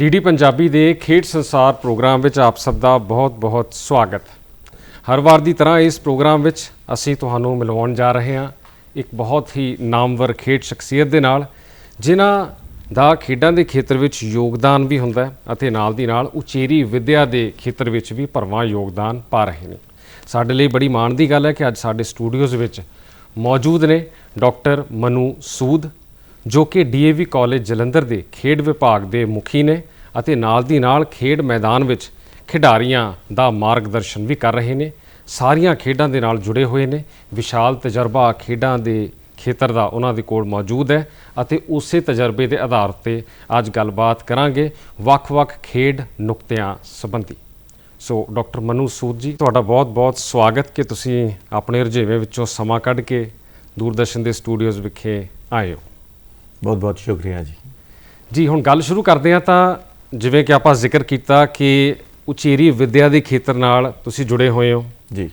DD Punjabi ਦੇ ਖੇਡ ਸੰਸਾਰ ਪ੍ਰੋਗਰਾਮ ਵਿੱਚ ਆਪ ਸਭ ਦਾ ਬਹੁਤ-ਬਹੁਤ ਸਵਾਗਤ। ਹਰ ਵਾਰ ਦੀ ਤਰ੍ਹਾਂ ਇਸ ਪ੍ਰੋਗਰਾਮ ਵਿੱਚ ਅਸੀਂ ਤੁਹਾਨੂੰ ਮਿਲਵਾਉਣ ਜਾ ਰਹੇ ਹਾਂ ਇੱਕ ਬਹੁਤ ਹੀ ਨਾਮਵਰ ਖੇਡ ਸ਼ਖਸੀਅਤ ਦੇ ਨਾਲ, ਜਿਨ੍ਹਾਂ ਦਾ ਖੇਡਾਂ ਦੇ ਖੇਤਰ ਵਿੱਚ ਯੋਗਦਾਨ ਵੀ ਹੁੰਦਾ ਹੈ ਅਤੇ ਨਾਲ ਦੀ ਨਾਲ ਉਚੇਰੀ ਵਿੱਦਿਆ ਦੇ ਖੇਤਰ ਵਿੱਚ ਵੀ ਭਰਵਾਂ ਯੋਗਦਾਨ ਪਾ ਰਹੇ ਨੇ। ਸਾਡੇ ਲਈ ਬੜੀ ਮਾਣ ਦੀ ਗੱਲ ਹੈ ਕਿ ਅੱਜ ਸਾਡੇ ਸਟੂਡੀਓਜ਼ ਵਿੱਚ ਮੌਜੂਦ ਨੇ ਡਾਕਟਰ ਮਨੂ ਸੂਦ, ਜੋ ਕਿ ਡੀਏਵੀ ਕਾਲਜ ਜਲੰਧਰ ਦੇ ਖੇਡ ਵਿਭਾਗ ਦੇ ਮੁਖੀ ਨੇ ਅਤੇ ਨਾਲ ਦੀ ਨਾਲ ਖੇਡ ਮੈਦਾਨ ਵਿੱਚ ਖਿਡਾਰੀਆਂ ਦਾ ਮਾਰਗਦਰਸ਼ਨ ਵੀ ਕਰ ਰਹੇ ਨੇ। ਸਾਰੀਆਂ ਖੇਡਾਂ ਦੇ ਨਾਲ ਜੁੜੇ ਹੋਏ ਨੇ। ਵਿਸ਼ਾਲ ਤਜਰਬਾ ਖੇਡਾਂ ਦੇ ਖੇਤਰ ਦਾ ਉਹਨਾਂ ਦੇ ਕੋਲ ਮੌਜੂਦ ਹੈ ਅਤੇ ਉਸੇ ਤਜਰਬੇ ਦੇ ਆਧਾਰ ਤੇ ਅੱਜ ਗੱਲਬਾਤ ਕਰਾਂਗੇ ਵੱਖ-ਵੱਖ ਖੇਡ ਨੁਕਤਿਆਂ ਸੰਬੰਧੀ। ਸੋ ਡਾਕਟਰ ਮਨੂ ਸੂਦ ਜੀ ਤੁਹਾਡਾ ਬਹੁਤ-ਬਹੁਤ ਸਵਾਗਤ ਕਿ ਤੁਸੀਂ ਆਪਣੇ ਰੁਝੇਵੇਂ ਵਿੱਚੋਂ ਸਮਾਂ ਕੱਢ ਕੇ ਦੂਰਦਰਸ਼ਨ ਦੇ ਸਟੂਡੀਓਜ਼ ਵਿਖੇ ਆਏ ਹੋ। ਬਹੁਤ ਬਹੁਤ ਸ਼ੁਕਰੀਆ ਜੀ। ਜੀ ਹੁਣ ਗੱਲ ਸ਼ੁਰੂ ਕਰਦੇ ਹਾਂ ਤਾਂ ਜਿਵੇਂ ਕਿ ਆਪਾਂ ਜ਼ਿਕਰ ਕੀਤਾ ਕਿ ਉਚੇਰੀ ਵਿੱਦਿਆ ਦੇ ਖੇਤਰ ਨਾਲ ਤੁਸੀਂ ਜੁੜੇ ਹੋਏ ਹੋ। ਜੀ।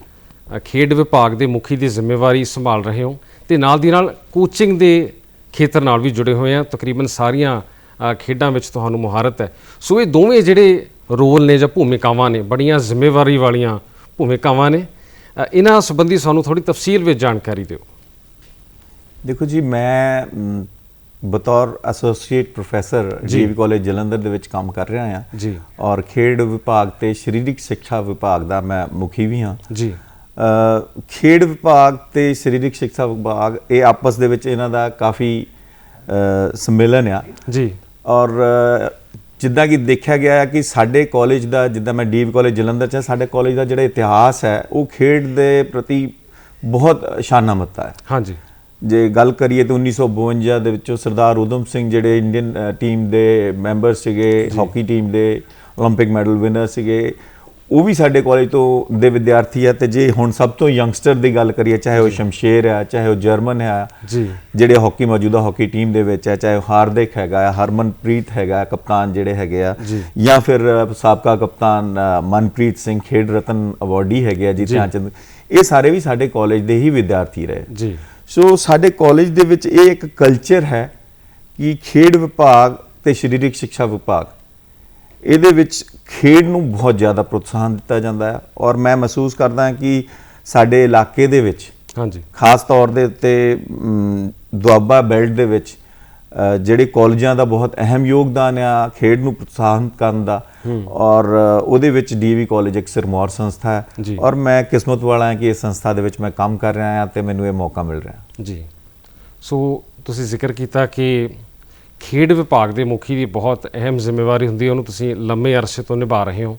ਖੇਡ ਵਿਭਾਗ ਦੇ ਮੁਖੀ ਦੀ ਜ਼ਿੰਮੇਵਾਰੀ ਸੰਭਾਲ ਰਹੇ ਹੋ ਤੇ ਨਾਲ ਦੀ ਨਾਲ ਕੋਚਿੰਗ ਦੇ ਖੇਤਰ ਨਾਲ ਵੀ ਜੁੜੇ ਹੋਏ ਆ। ਤਕਰੀਬਨ ਸਾਰੀਆਂ ਖੇਡਾਂ ਵਿੱਚ ਤੁਹਾਨੂੰ ਮੁਹਾਰਤ ਹੈ। ਸੋ ਇਹ ਦੋਵੇਂ ਜਿਹੜੇ ਰੋਲ ਨੇ ਜਾਂ ਭੂਮਿਕਾਵਾਂ ਨੇ ਬੜੀਆਂ ਜ਼ਿੰਮੇਵਾਰੀ ਵਾਲੀਆਂ ਭੂਮਿਕਾਵਾਂ ਨੇ। ਇਹਨਾਂ ਸੰਬੰਧੀ ਸਾਨੂੰ ਥੋੜੀ ਤਫਸੀਲ ਵਿੱਚ ਜਾਣਕਾਰੀ ਦਿਓ। ਦੇਖੋ ਜੀ ਮ, ਬਤੌਰ associate professor. GV college Jalandhar ਦੇ ਵਿੱਚ ਕੰਮ ਕਰ ਰਿਹਾ ਹਾਂ। ਜੀ। ਔਰ ਖੇਡ ਵਿਭਾਗ ਤੇ ਸਰੀਰਕ ਸਿੱਖਿਆ ਵਿਭਾਗ ਦਾ ਮੈਂ ਮੁਖੀ ਵੀ ਹਾਂ। ਜੀ। ਖੇਡ ਵਿਭਾਗ ਤੇ ਸਰੀਰਕ ਸਿੱਖਿਆ ਵਿਭਾਗ ਇਹ ਆਪਸ ਦੇ ਵਿੱਚ ਇਹਨਾਂ ਦਾ ਕਾਫੀ ਸੰਮੇਲਨ ਆ। ਜੀ। ਔਰ ਜਿੱਦਾਂ ਕਿ ਦੇਖਿਆ ਗਿਆ ਹੈ ਕਿ ਸਾਡੇ ਕਾਲਜ ਦਾ ਜਿੱਦਾਂ ਮੈਂ ਡੀਵ ਕਾਲਜ ਜਲੰਧਰ ਚ ਸਾਡੇ ਕਾਲਜ ਦਾ ਜਿਹੜਾ ਇਤਿਹਾਸ ਹੈ ਉਹ ਖੇਡ ਦੇ ਪ੍ਰਤੀ ਬਹੁਤ ਸ਼ਾਨਾਮਤਾ ਹੈ। ਹਾਂਜੀ। ਜੇ ਗੱਲ ਕਰੀਏ ਤਾਂ 1952 ਦੇ ਵਿੱਚੋਂ ਸਰਦਾਰ ਉਦਮ ਸਿੰਘ ਜਿਹੜੇ ਇੰਡੀਅਨ ਟੀਮ ਦੇ ਮੈਂਬਰ ਸੀਗੇ ਹਾਕੀ ਟੀਮ ਦੇ 올림픽 ਮੈਡਲ ਵਿਨਰ ਸੀਗੇ ਉਹ ਵੀ ਸਾਡੇ ਕਾਲਜ ਤੋਂ ਦੇ ਵਿਦਿਆਰਥੀ ਆ ਤੇ ਜੇ ਹੁਣ ਸਭ ਤੋਂ ਯੰਗਸਟਰ ਦੀ ਗੱਲ ਕਰੀਏ ਚਾਹੇ ਉਹ ਸ਼ਮਸ਼ੇਰ ਆ ਚਾਹੇ ਉਹ ਜਰਮਨ ਆ ਜੀ ਜਿਹੜੇ ਹਾਕੀ ਮੌਜੂਦਾ ਹਾਕੀ ਟੀਮ ਦੇ ਵਿੱਚ ਹੈ ਚਾਹੇ ਉਹ ਹਾਰਦਿਕ ਹੈਗਾ ਹੈ, ਹਰਮਨਪ੍ਰੀਤ ਹੈਗਾ ਹੈ, ਕਪਤਾਨ ਜਿਹੜੇ ਹੈਗੇ ਆ ਜੀ। ਜਾਂ ਫਿਰ ਅ, ਸਾਬਕਾ ਕਪਤਾਨ ਅ, ਮਨਪ੍ਰੀਤ ਸਿੰਘ ਖੇਡ ਰਤਨ ਅਵਾਰਡੀ ਹੈਗੇ ਆ ਜੀ ਧਿਆਨ ਚੰਦ ਇਹ ਸਾਰੇ ਵੀ ਸਾਡੇ ਕਾਲਜ ਦੇ ਹੀ ਵਿਦਿਆਰਥੀ ਰਹੇ ਜੀ ਸੋ ਸਾਡੇ ਕਾਲਜ ਦੇ ਵਿੱਚ ਇਹ ਇੱਕ ਕਲਚਰ ਹੈ ਕਿ ਖੇਡ ਵਿਭਾਗ ਤੇ ਸਰੀਰਕ ਸਿੱਖਿਆ ਵਿਭਾਗ। ਇਹਦੇ ਵਿੱਚ ਖੇਡ ਨੂੰ ਬਹੁਤ ਜ਼ਿਆਦਾ ਪ੍ਰੋਤਸਾਹਨ ਦਿੱਤਾ ਜਾਂਦਾ ਹੈ ਔਰ ਮੈਂ ਮਹਿਸੂਸ ਕਰਦਾ ਹਾਂ ਕਿ ਸਾਡੇ ਇਲਾਕੇ ਦੇ ਵਿੱਚ ਹਾਂਜੀ। ਖਾਸ ਤੌਰ ਦੇ ਉੱਤੇ ਦੁਆਬਾ ਬੈਲਟ ਦੇ ਵਿੱਚ ਜਿਹੜੇ ਕਾਲਜਾਂ ਦਾ ਬਹੁਤ ਅਹਿਮ ਯੋਗਦਾਨ ਆ ਖੇਡ ਨੂੰ ਪ੍ਰੋਤਸਾਹਨ ਕਰਨ ਦਾ ਔਰ ਉਹਦੇ ਵਿੱਚ ਡੀਵੀ ਕਾਲਜ ਇੱਕ ਸਿਰਮੌਰ ਸੰਸਥਾ। ਹੈ ਔਰ ਮੈਂ ਕਿਸਮਤ ਵਾਲਾ ਹਾਂ ਕਿ ਇਸ ਸੰਸਥਾ ਦੇ ਵਿੱਚ ਮੈਂ ਕੰਮ ਕਰ ਰਿਹਾ ਹਾਂ ਤੇ ਮੈਨੂੰ ਇਹ ਮੌਕਾ ਮਿਲ ਰਿਹਾ ਜੀ। ਸੋ ਤੁਸੀਂ ਜ਼ਿਕਰ ਕੀਤਾ ਕਿ ਖੇਡ ਵਿਭਾਗ ਦੇ ਮੁਖੀ ਦੀ ਬਹੁਤ ਅਹਿਮ ਜ਼ਿੰਮੇਵਾਰੀ ਹੁੰਦੀ ਹੈ ਉਹਨੂੰ ਤੁਸੀਂ ਲੰਮੇ ਅਰਸੇ ਤੋਂ ਨਿਭਾ ਰਹੇ ਹੋ।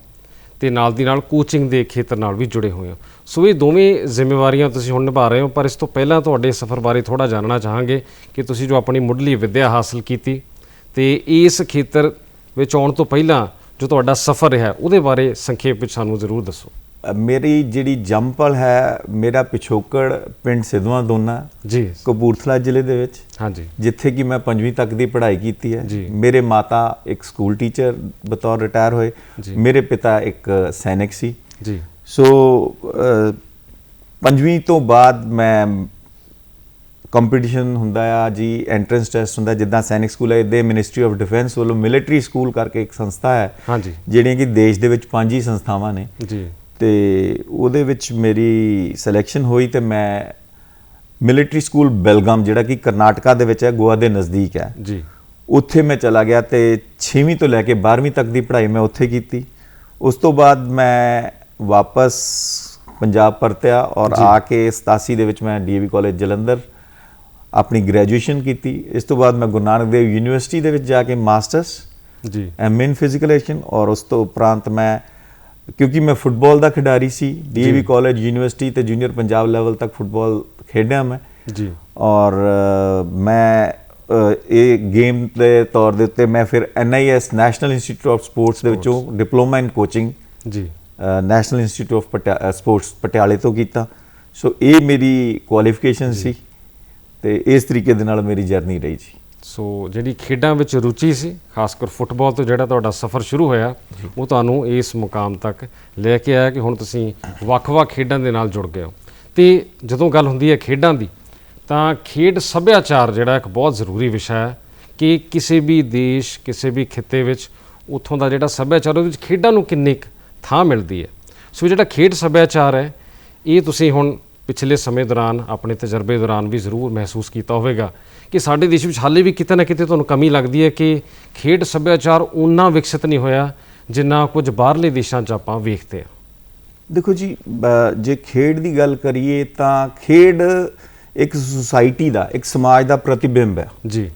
ਤੇ ਨਾਲ ਦੀ ਨਾਲ ਕੋਚਿੰਗ ਦੇ ਖੇਤਰ ਨਾਲ ਵੀ ਜੁੜੇ ਹੋਏ ਹੋ। ਸੋ ਇਹ ਦੋਵੇਂ ਜ਼ਿੰਮੇਵਾਰੀਆਂ ਤੁਸੀਂ ਹੁਣ ਨਿਭਾ ਰਹੇ ਹੋ, ਪਰ ਇਸ ਤੋਂ ਪਹਿਲਾਂ ਤੁਹਾਡੇ ਸਫ਼ਰ ਬਾਰੇ ਥੋੜਾ ਜਾਣਨਾ ਚਾਹਾਂਗੇ ਕਿ ਤੁਸੀਂ ਜੋ ਆਪਣੀ ਮੁੱਢਲੀ ਵਿੱਦਿਆ ਹਾਸਲ ਕੀਤੀ ਤੇ ਇਸ ਖੇਤਰ ਵਿੱਚ ਆਉਣ ਤੋਂ ਪਹਿਲਾਂ ਜੋ ਤੁਹਾਡਾ ਸਫ਼ਰ ਰਿਹਾ, ਉਹਦੇ ਬਾਰੇ ਸੰਖੇਪ ਵਿੱਚ ਸਾਨੂੰ ਜ਼ਰੂਰ ਦੱਸੋ। ਮੇਰੀ ਜਿਹੜੀ ਜੰਪਲ ਹੈ ਮੇਰਾ ਪਿਛੋਕੜ ਪਿੰਡ ਸਿੱਧਵਾਂ ਦੋਨਾ ਜੀ। ਕਪੂਰਥਲਾ ਜ਼ਿਲ੍ਹੇ ਦੇ ਵਿੱਚ। ਹਾਂਜੀ। ਜਿੱਥੇ ਕਿ ਮੈਂ ਪੰਜਵੀਂ ਤੱਕ ਦੀ ਪੜ੍ਹਾਈ ਕੀਤੀ ਹੈ। ਮੇਰੇ ਮਾਤਾ ਇੱਕ ਸਕੂਲ ਟੀਚਰ ਬਤੌਰ ਰਿਟਾਇਰ ਹੋਏ। ਮੇਰੇ ਪਿਤਾ ਇੱਕ ਸੈਨਿਕ ਸੀ। ਜੀ। ਸੋ ਪੰਜਵੀਂ ਤੋਂ ਬਾਅਦ ਮੈਂ ਕੰਪੀਟੀਸ਼ਨ ਹੁੰਦਾ ਆ ਜੀ ਐਂਟਰੈਂਸ ਟੈਸਟ ਹੁੰਦਾ ਜਿੱਦਾਂ ਸੈਨਿਕ ਸਕੂਲ ਹੈ ਦੇ ਮਿਨਿਸਟਰੀ ਆਫ ਡਿਫੈਂਸ ਵੱਲੋਂ ਮਿਲਟਰੀ ਸਕੂਲ ਕਰਕੇ ਇੱਕ ਸੰਸਥਾ ਹੈ ਹਾਂਜੀ। ਜਿਹੜੀਆਂ ਕਿ ਦੇਸ਼ ਦੇ ਵਿੱਚ ਪੰਜ ਹੀ ਸੰਸਥਾਵਾਂ ਨੇ। ਜੀ। ਤੇ ਉਹਦੇ ਵਿੱਚ ਮੇਰੀ ਸਿਲੈਕਸ਼ਨ ਹੋਈ ਤੇ ਮੈਂ ਮਿਲਟਰੀ ਸਕੂਲ ਬੈਲਗਾਮ ਜਿਹੜਾ ਕਿ ਕਰਨਾਟਕਾ ਦੇ ਵਿੱਚ ਹੈ ਗੋਆ ਦੇ ਨਜ਼ਦੀਕ ਹੈ। ਜੀ। ਉੱਥੇ ਮੈਂ ਚਲਾ ਗਿਆ ਤੇ 6ਵੀਂ ਤੋਂ ਲੈ ਕੇ 12ਵੀਂ ਤੱਕ ਦੀ ਪੜ੍ਹਾਈ ਮੈਂ ਉੱਥੇ ਕੀਤੀ। ਉਸ ਤੋਂ ਬਾਅਦ ਮੈਂ ਵਾਪਸ ਪੰਜਾਬ ਪਰਤਿਆ ਔਰ ਆ ਕੇ 87 ਦੇ ਵਿੱਚ ਮੈਂ ਡੀਏਵੀ ਕਾਲਜ ਜਲੰਧਰ ਆਪਣੀ ਗ੍ਰੈਜੂਏਸ਼ਨ ਕੀਤੀ। ਇਸ ਤੋਂ ਬਾਅਦ ਮੈਂ ਗੁਰੂ ਨਾਨਕ ਦੇਵ ਯੂਨੀਵਰਸਿਟੀ ਦੇ ਵਿੱਚ ਜਾ ਕੇ ਮਾਸਟਰਸ ਜੀ। ਐਮ ਇਨ ਫਿਜ਼ੀਕਲ ਐਜੂਕੇਸ਼ਨ ਔਰ ਉਸ ਤੋਂ ਉਪਰੰਤ ਮੈਂ ਕਿਉਂਕਿ ਮੈਂ ਫੁੱਟਬਾਲ ਦਾ ਖਿਡਾਰੀ ਸੀ ਡੀਏਵੀ ਕਾਲਜ ਯੂਨੀਵਰਸਿਟੀ ਤੇ ਜੂਨੀਅਰ ਪੰਜਾਬ ਲੈਵਲ ਤੱਕ ਫੁੱਟਬਾਲ ਖੇਡਿਆ ਮੈਂ। ਜੀ। ਔਰ ਮੈਂ ਇਹ ਗੇਮ ਦੇ ਤੌਰ ਦੇ ਉੱਤੇ ਮੈਂ ਫਿਰ NIS national institute of sports ਦੇ ਵਿੱਚੋਂ ਡਿਪਲੋਮਾ ਇਨ ਕੋਚਿੰਗ ਜੀ। ਨੈਸ਼ਨਲ ਇੰਸਟੀਚਿਊਟ ਆਫ ਸਪੋਰਟਸ ਪਟਿਆਲੇ ਤੋਂ ਕੀਤਾ। ਸੋ ਇਹ ਮੇਰੀ ਕੁਆਲੀਫਿਕੇਸ਼ਨ ਸੀ ਤੇ ਇਸ ਤਰੀਕੇ ਦੇ ਨਾਲ ਮੇਰੀ ਜਰਨੀ ਰਹੀ ਜੀ। ਸੋ ਜਿਹੜੀ ਖੇਡਾਂ ਵਿੱਚ ਰੁਚੀ ਸੀ, ਖਾਸ ਕਰ ਫੁੱਟਬਾਲ ਤੋਂ ਜਿਹੜਾ ਤੁਹਾਡਾ ਸਫ਼ਰ ਸ਼ੁਰੂ ਹੋਇਆ, ਉਹ ਤੁਹਾਨੂੰ ਇਸ ਮੁਕਾਮ ਤੱਕ ਲੈ ਕੇ ਆਇਆ ਕਿ ਹੁਣ ਤੁਸੀਂ ਵੱਖ-ਵੱਖ ਖੇਡਾਂ ਦੇ ਨਾਲ ਜੁੜ ਗਏ ਹੋ। ਤੇ ਜਦੋਂ ਗੱਲ ਹੁੰਦੀ ਹੈ ਖੇਡਾਂ ਦੀ, ਤਾਂ ਖੇਡ ਸੱਭਿਆਚਾਰ ਜਿਹੜਾ ਇੱਕ ਬਹੁਤ ਜ਼ਰੂਰੀ ਵਿਸ਼ਾ ਹੈ ਕਿ ਕਿਸੇ ਵੀ ਦੇਸ਼, ਕਿਸੇ ਵੀ ਖਿੱਤੇ ਵਿੱਚ ਉੱਥੋਂ ਦਾ ਜਿਹੜਾ ਸੱਭਿਆਚਾਰ, ਉਹਦੇ ਵਿੱਚ ਖੇਡਾਂ ਨੂੰ ਕਿੰਨੀ ਕੁ ਥਾਂ ਮਿਲਦੀ ਹੈ। ਸੋ ਜਿਹੜਾ ਖੇਡ ਸੱਭਿਆਚਾਰ ਹੈ, ਇਹ ਤੁਸੀਂ ਹੁਣ ਪਿਛਲੇ ਸਮੇਂ ਦੌਰਾਨ ਆਪਣੇ ਤਜਰਬੇ ਦੌਰਾਨ ਵੀ ਜ਼ਰੂਰ ਮਹਿਸੂਸ ਕੀਤਾ ਹੋਵੇਗਾ ਕਿ ਸਾਡੇ ਦੇਸ਼ ਵਿੱਚ ਹਾਲੇ ਵੀ ਕਿਤੇ ਨਾ ਕਿਤੇ ਤੁਹਾਨੂੰ ਕਮੀ ਲੱਗਦੀ ਹੈ ਕਿ ਖੇਡ ਸੱਭਿਆਚਾਰ ਉਨਾ ਵਿਕਸਿਤ ਨਹੀਂ ਹੋਇਆ ਜਿੰਨਾ ਕੁਝ ਬਾਹਰਲੇ ਦੇਸ਼ਾਂ 'ਚ ਆਪਾਂ ਵੇਖਦੇ ਹਾਂ। ਦੇਖੋ ਜੀ ਜੇ ਖੇਡ ਦੀ ਗੱਲ ਕਰੀਏ ਤਾਂ ਖੇਡ ਇੱਕ ਸੁਸਾਇਟੀ ਦਾ ਇੱਕ ਸਮਾਜ ਦਾ ਪ੍ਰਤੀਬਿੰਬ ਹੈ। ਜੀ।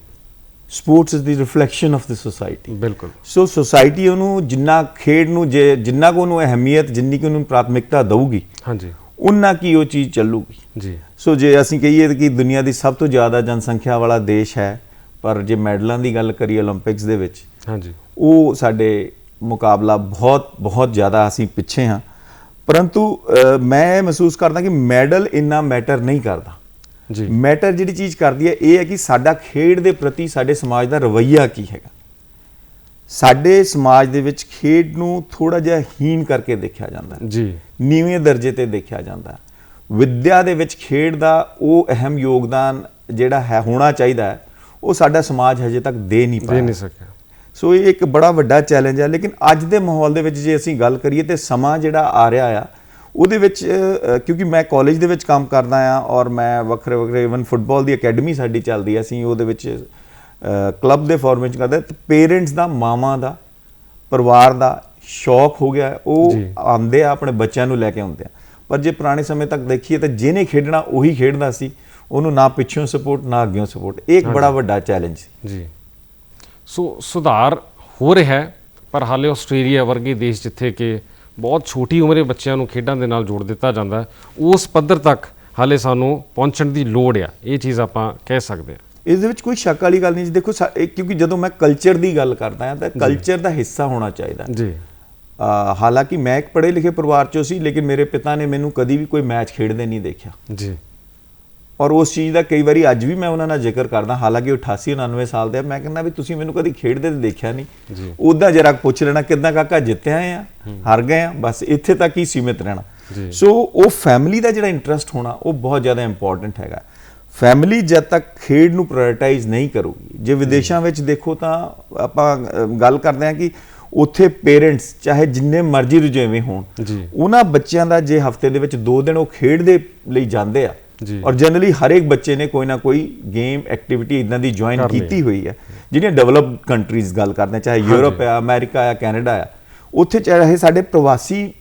Sports is the reflection of the society ਬਿਲਕੁਲ। ਸੋ ਸੁਸਾਇਟੀ ਉਹਨੂੰ ਜਿੰਨਾ ਖੇਡ ਨੂੰ ਜੇ ਜਿੰਨਾ ਕੁ ਉਹਨੂੰ ਅਹਿਮੀਅਤ ਜਿੰਨੀ ਕਿ ਉਹਨੂੰ ਪ੍ਰਾਥਮਿਕਤਾ ਦਊਗੀ ਹਾਂਜੀ। ਉਹਨਾਂ ਕੀ ਉਹ ਚੀਜ਼ ਚੱਲੂਗੀ? ਜੀ। ਸੋ ਜੇ ਅਸੀਂ ਕਹੀਏ ਕਿ ਦੁਨੀਆ ਦੀ ਸਭ ਤੋਂ ਜ਼ਿਆਦਾ ਜਨਸੰਖਿਆ ਵਾਲਾ ਦੇਸ਼ ਹੈ ਪਰ ਜੇ ਮੈਡਲਾਂ ਦੀ ਗੱਲ ਕਰੀਏ 올림픽ਸ ਦੇ ਵਿੱਚ ਹਾਂਜੀ। ਉਹ ਸਾਡੇ ਮੁਕਾਬਲਾ ਬਹੁਤ ਬਹੁਤ ਜ਼ਿਆਦਾ ਅਸੀਂ ਪਿੱਛੇ ਹਾਂ। ਪਰੰਤੂ ਮੈਂ ਮਹਿਸੂਸ ਕਰਦਾ ਕਿ ਮੈਡਲ ਇੰਨਾ ਮੈਟਰ ਨਹੀਂ ਕਰਦਾ। ਜੀ। ਮੈਟਰ ਜਿਹੜੀ ਚੀਜ਼ ਕਰਦੀ ਹੈ ਇਹ ਹੈ ਕਿ ਸਾਡਾ ਖੇਡ ਦੇ ਪ੍ਰਤੀ ਸਾਡੇ ਸਮਾਜ ਦਾ ਰਵੱਈਆ ਕੀ ਹੈਗਾ। ਸਾਡੇ ਸਮਾਜ ਦੇ ਵਿੱਚ ਖੇਡ ਨੂੰ ਥੋੜਾ ਜਿਹਾ ਹੀਨ ਕਰਕੇ ਦੇਖਿਆ ਜਾਂਦਾ ਹੈ। ਜੀ। ਨੀਵੇਂ ਦਰਜੇ ਤੇ ਦੇਖਿਆ ਜਾਂਦਾ ਹੈ। ਵਿੱਦਿਆ ਦੇ ਵਿੱਚ ਖੇਡ ਦਾ ਉਹ ਅਹਿਮ ਯੋਗਦਾਨ ਜਿਹੜਾ ਹੈ ਹੋਣਾ ਚਾਹੀਦਾ ਹੈ ਉਹ ਸਾਡਾ ਸਮਾਜ ਹਜੇ ਤੱਕ ਦੇ ਨਹੀਂ ਦੇ ਪਾਇਆ। ਨਹੀਂ ਸਕਿਆ। ਸੋ ਇਹ ਇੱਕ ਬੜਾ ਵੱਡਾ ਚੈਲੰਜ ਹੈ ਲੇਕਿਨ ਅੱਜ ਦੇ ਮਾਹੌਲ ਦੇ ਵਿੱਚ ਜੇ ਅਸੀਂ ਗੱਲ ਕਰੀਏ ਤੇ ਸਮਾਂ ਜਿਹੜਾ ਆ ਰਿਹਾ ਆ ਉਹਦੇ ਵਿੱਚ ਕਿਉਂਕਿ ਮੈਂ ਕਾਲਜ ਦੇ ਵਿੱਚ ਕੰਮ ਕਰਦਾ ਆ ਔਰ ਮੈਂ ਵੱਖਰੇ ਵੱਖਰੇ ਇਵਨ ਫੁੱਟਬਾਲ ਦੀ ਅਕੈਡਮੀ ਸਾਡੀ ਚੱਲਦੀ ਹੈ ਅਸੀਂ ਉਹਦੇ ਵਿੱਚ ਕਲੱਬ ਦੇ ਫਾਰਮੇਟ ਕਰਦੇ ਤੇ ਪੇਰੈਂਟਸ ਦਾ ਮਾਮਾ ਦਾ ਪਰਿਵਾਰ ਦਾ ਸ਼ੌਕ ਹੋ ਗਿਆ ਉਹ। ਆਉਂਦੇ ਆ ਆਪਣੇ ਬੱਚਿਆਂ ਨੂੰ ਲੈ ਕੇ ਆਉਂਦੇ ਆ। ਪਰ ਜੇ ਪੁਰਾਣੇ ਸਮੇਂ ਤੱਕ ਦੇਖੀਏ ਤਾਂ ਜਿਹਨੇ ਖੇਡਣਾ ਉਹੀ ਖੇਡਦਾ ਸੀ। ਉਹਨੂੰ ਨਾ ਪਿੱਛੋਂ ਸਪੋਰਟ ਨਾ ਅੱਗੇੋਂ ਸਪੋਰਟ ਇਹ ਇੱਕ ਬੜਾ ਵੱਡਾ ਚੈਲੰਜ ਸੀ। ਜੀ। ਸੋ ਸੁਧਾਰ ਹੋ ਰਿਹਾ ਹੈ ਪਰ ਹਾਲੇ ਆਸਟ੍ਰੇਲੀਆ ਵਰਗੇ ਦੇਸ਼ ਜਿੱਥੇ ਕਿ ਬਹੁਤ ਛੋਟੀ ਉਮਰੇ ਬੱਚਿਆਂ ਨੂੰ ਖੇਡਾਂ ਦੇ ਨਾਲ ਜੋੜ ਦਿੱਤਾ ਜਾਂਦਾ ਉਸ ਪੱਧਰ ਤੱਕ ਹਾਲੇ ਸਾਨੂੰ ਪਹੁੰਚਣ ਦੀ ਲੋੜ ਆ। ਇਹ ਚੀਜ਼ ਆਪਾਂ ਕਹਿ ਸਕਦੇ ਹਾਂ। ਇਸ ਦੇ ਵਿੱਚ ਕੋਈ ਸ਼ੱਕ ਵਾਲੀ ਗੱਲ ਨਹੀਂ ਜੀ। ਦੇਖੋ ਕਿਉਂਕਿ ਜਦੋਂ ਮੈਂ ਕਲਚਰ ਦੀ ਗੱਲ ਕਰਦਾ ਹਾਂ ਤਾਂ ਕਲਚਰ ਦਾ ਹਿੱਸਾ ਹੋਣਾ ਚਾਹੀਦਾ। ਜੀ। ਹਾਲਾਂਕਿ ਮੈਂ ਇੱਕ ਪੜ੍ਹੇ ਲਿਖੇ ਪਰਿਵਾਰ ਚੋਂ ਸੀ ਲੇਕਿਨ ਮੇਰੇ ਪਿਤਾ ਨੇ ਮੈਨੂੰ ਕਦੀ ਵੀ ਕੋਈ ਮੈਚ ਖੇਡਦੇ ਨਹੀਂ ਦੇਖਿਆ। ਜੀ। ਔਰ ਉਸ ਚੀਜ਼ ਦਾ ਕਈ ਵਾਰੀ ਅੱਜ ਵੀ ਮੈਂ ਉਹਨਾਂ ਨਾਲ ਜ਼ਿਕਰ ਕਰਦਾ ਹਾਲਾਂਕਿ ਉਹ 88 99 ਸਾਲ ਦੇ ਆ ਮੈਂ ਕਹਿੰਦਾ ਵੀ ਤੁਸੀਂ ਮੈਨੂੰ ਕਦੀ ਖੇਡਦੇ ਤੇ ਦੇਖਿਆ ਜੀ। ਨਹੀਂ ਉਦਾਂ ਜਰਾ ਪੁੱਛ ਲੈਣਾ ਕਿੱਦਾਂ ਕਾਕਾ ਜਿੱਤੇ ਆਏ ਆ ਹਾਰ ਗਏ ਆ ਬਸ ਇੱਥੇ ਤੱਕ ਹੀ ਸੀਮਿਤ ਰਹਿਣਾ। ਸੋ ਉਹ ਫੈਮਿਲੀ ਦਾ ਜਿਹੜਾ ਇੰਟਰਸਟ ਹੋਣਾ ਉਹ ਬਹੁਤ ਜ਼ਿਆਦਾ ਇੰਪੋਰਟੈਂਟ ਹੈਗਾ। ਫੈਮਿਲੀ ਜਦ ਤੱਕ ਖੇਡ ਨੂੰ ਪ੍ਰਾਇੋਰਟਾਈਜ਼ ਨਹੀਂ ਕਰੂਗੀ ਜੇ ਵਿਦੇਸ਼ਾਂ ਵਿੱਚ ਦੇਖੋ ਤਾਂ ਆਪਾਂ ਗੱਲ ਕਰਦੇ ਹਾਂ ਕਿ ਉੱਥੇ ਪੇਰੈਂਟਸ ਚਾਹੇ ਜਿੰਨੇ ਮਰਜ਼ੀ ਰੁਝੇਵੇਂ ਹੋਣ ਜੀ। ਉਹਨਾਂ ਬੱਚਿਆਂ ਦਾ ਜੇ ਹਫ਼ਤੇ ਦੇ ਵਿੱਚ 2 ਦਿਨ ਉਹ ਖੇਡ ਦੇ ਲਈ ਜਾਂਦੇ ਆ। ਔਰ ਜਨਰਲੀ ਹਰ ਇੱਕ ਬੱਚੇ ਨੇ ਕੋਈ ਨਾ ਕੋਈ ਗੇਮ ਐਕਟੀਵਿਟੀ ਇਦਾਂ ਦੀ ਜੁਆਇਨ। ਕੀਤੀ ਹੋਈ ਹੈ ਜਿਹੜੀਆਂ ਡਿਵੈਲਪਡ ਕੰਟਰੀਜ਼ ਗੱਲ ਕਰਦੇ ਚਾਹੇ ਯੂਰਪ ਆ ਅਮਰੀਕਾ ਆ ਕੈਨੇਡਾ ਆ ਉੱਥੇ ਚਾਹੇ ਸਾਡੇ ਪ੍ਰਵਾਸੀ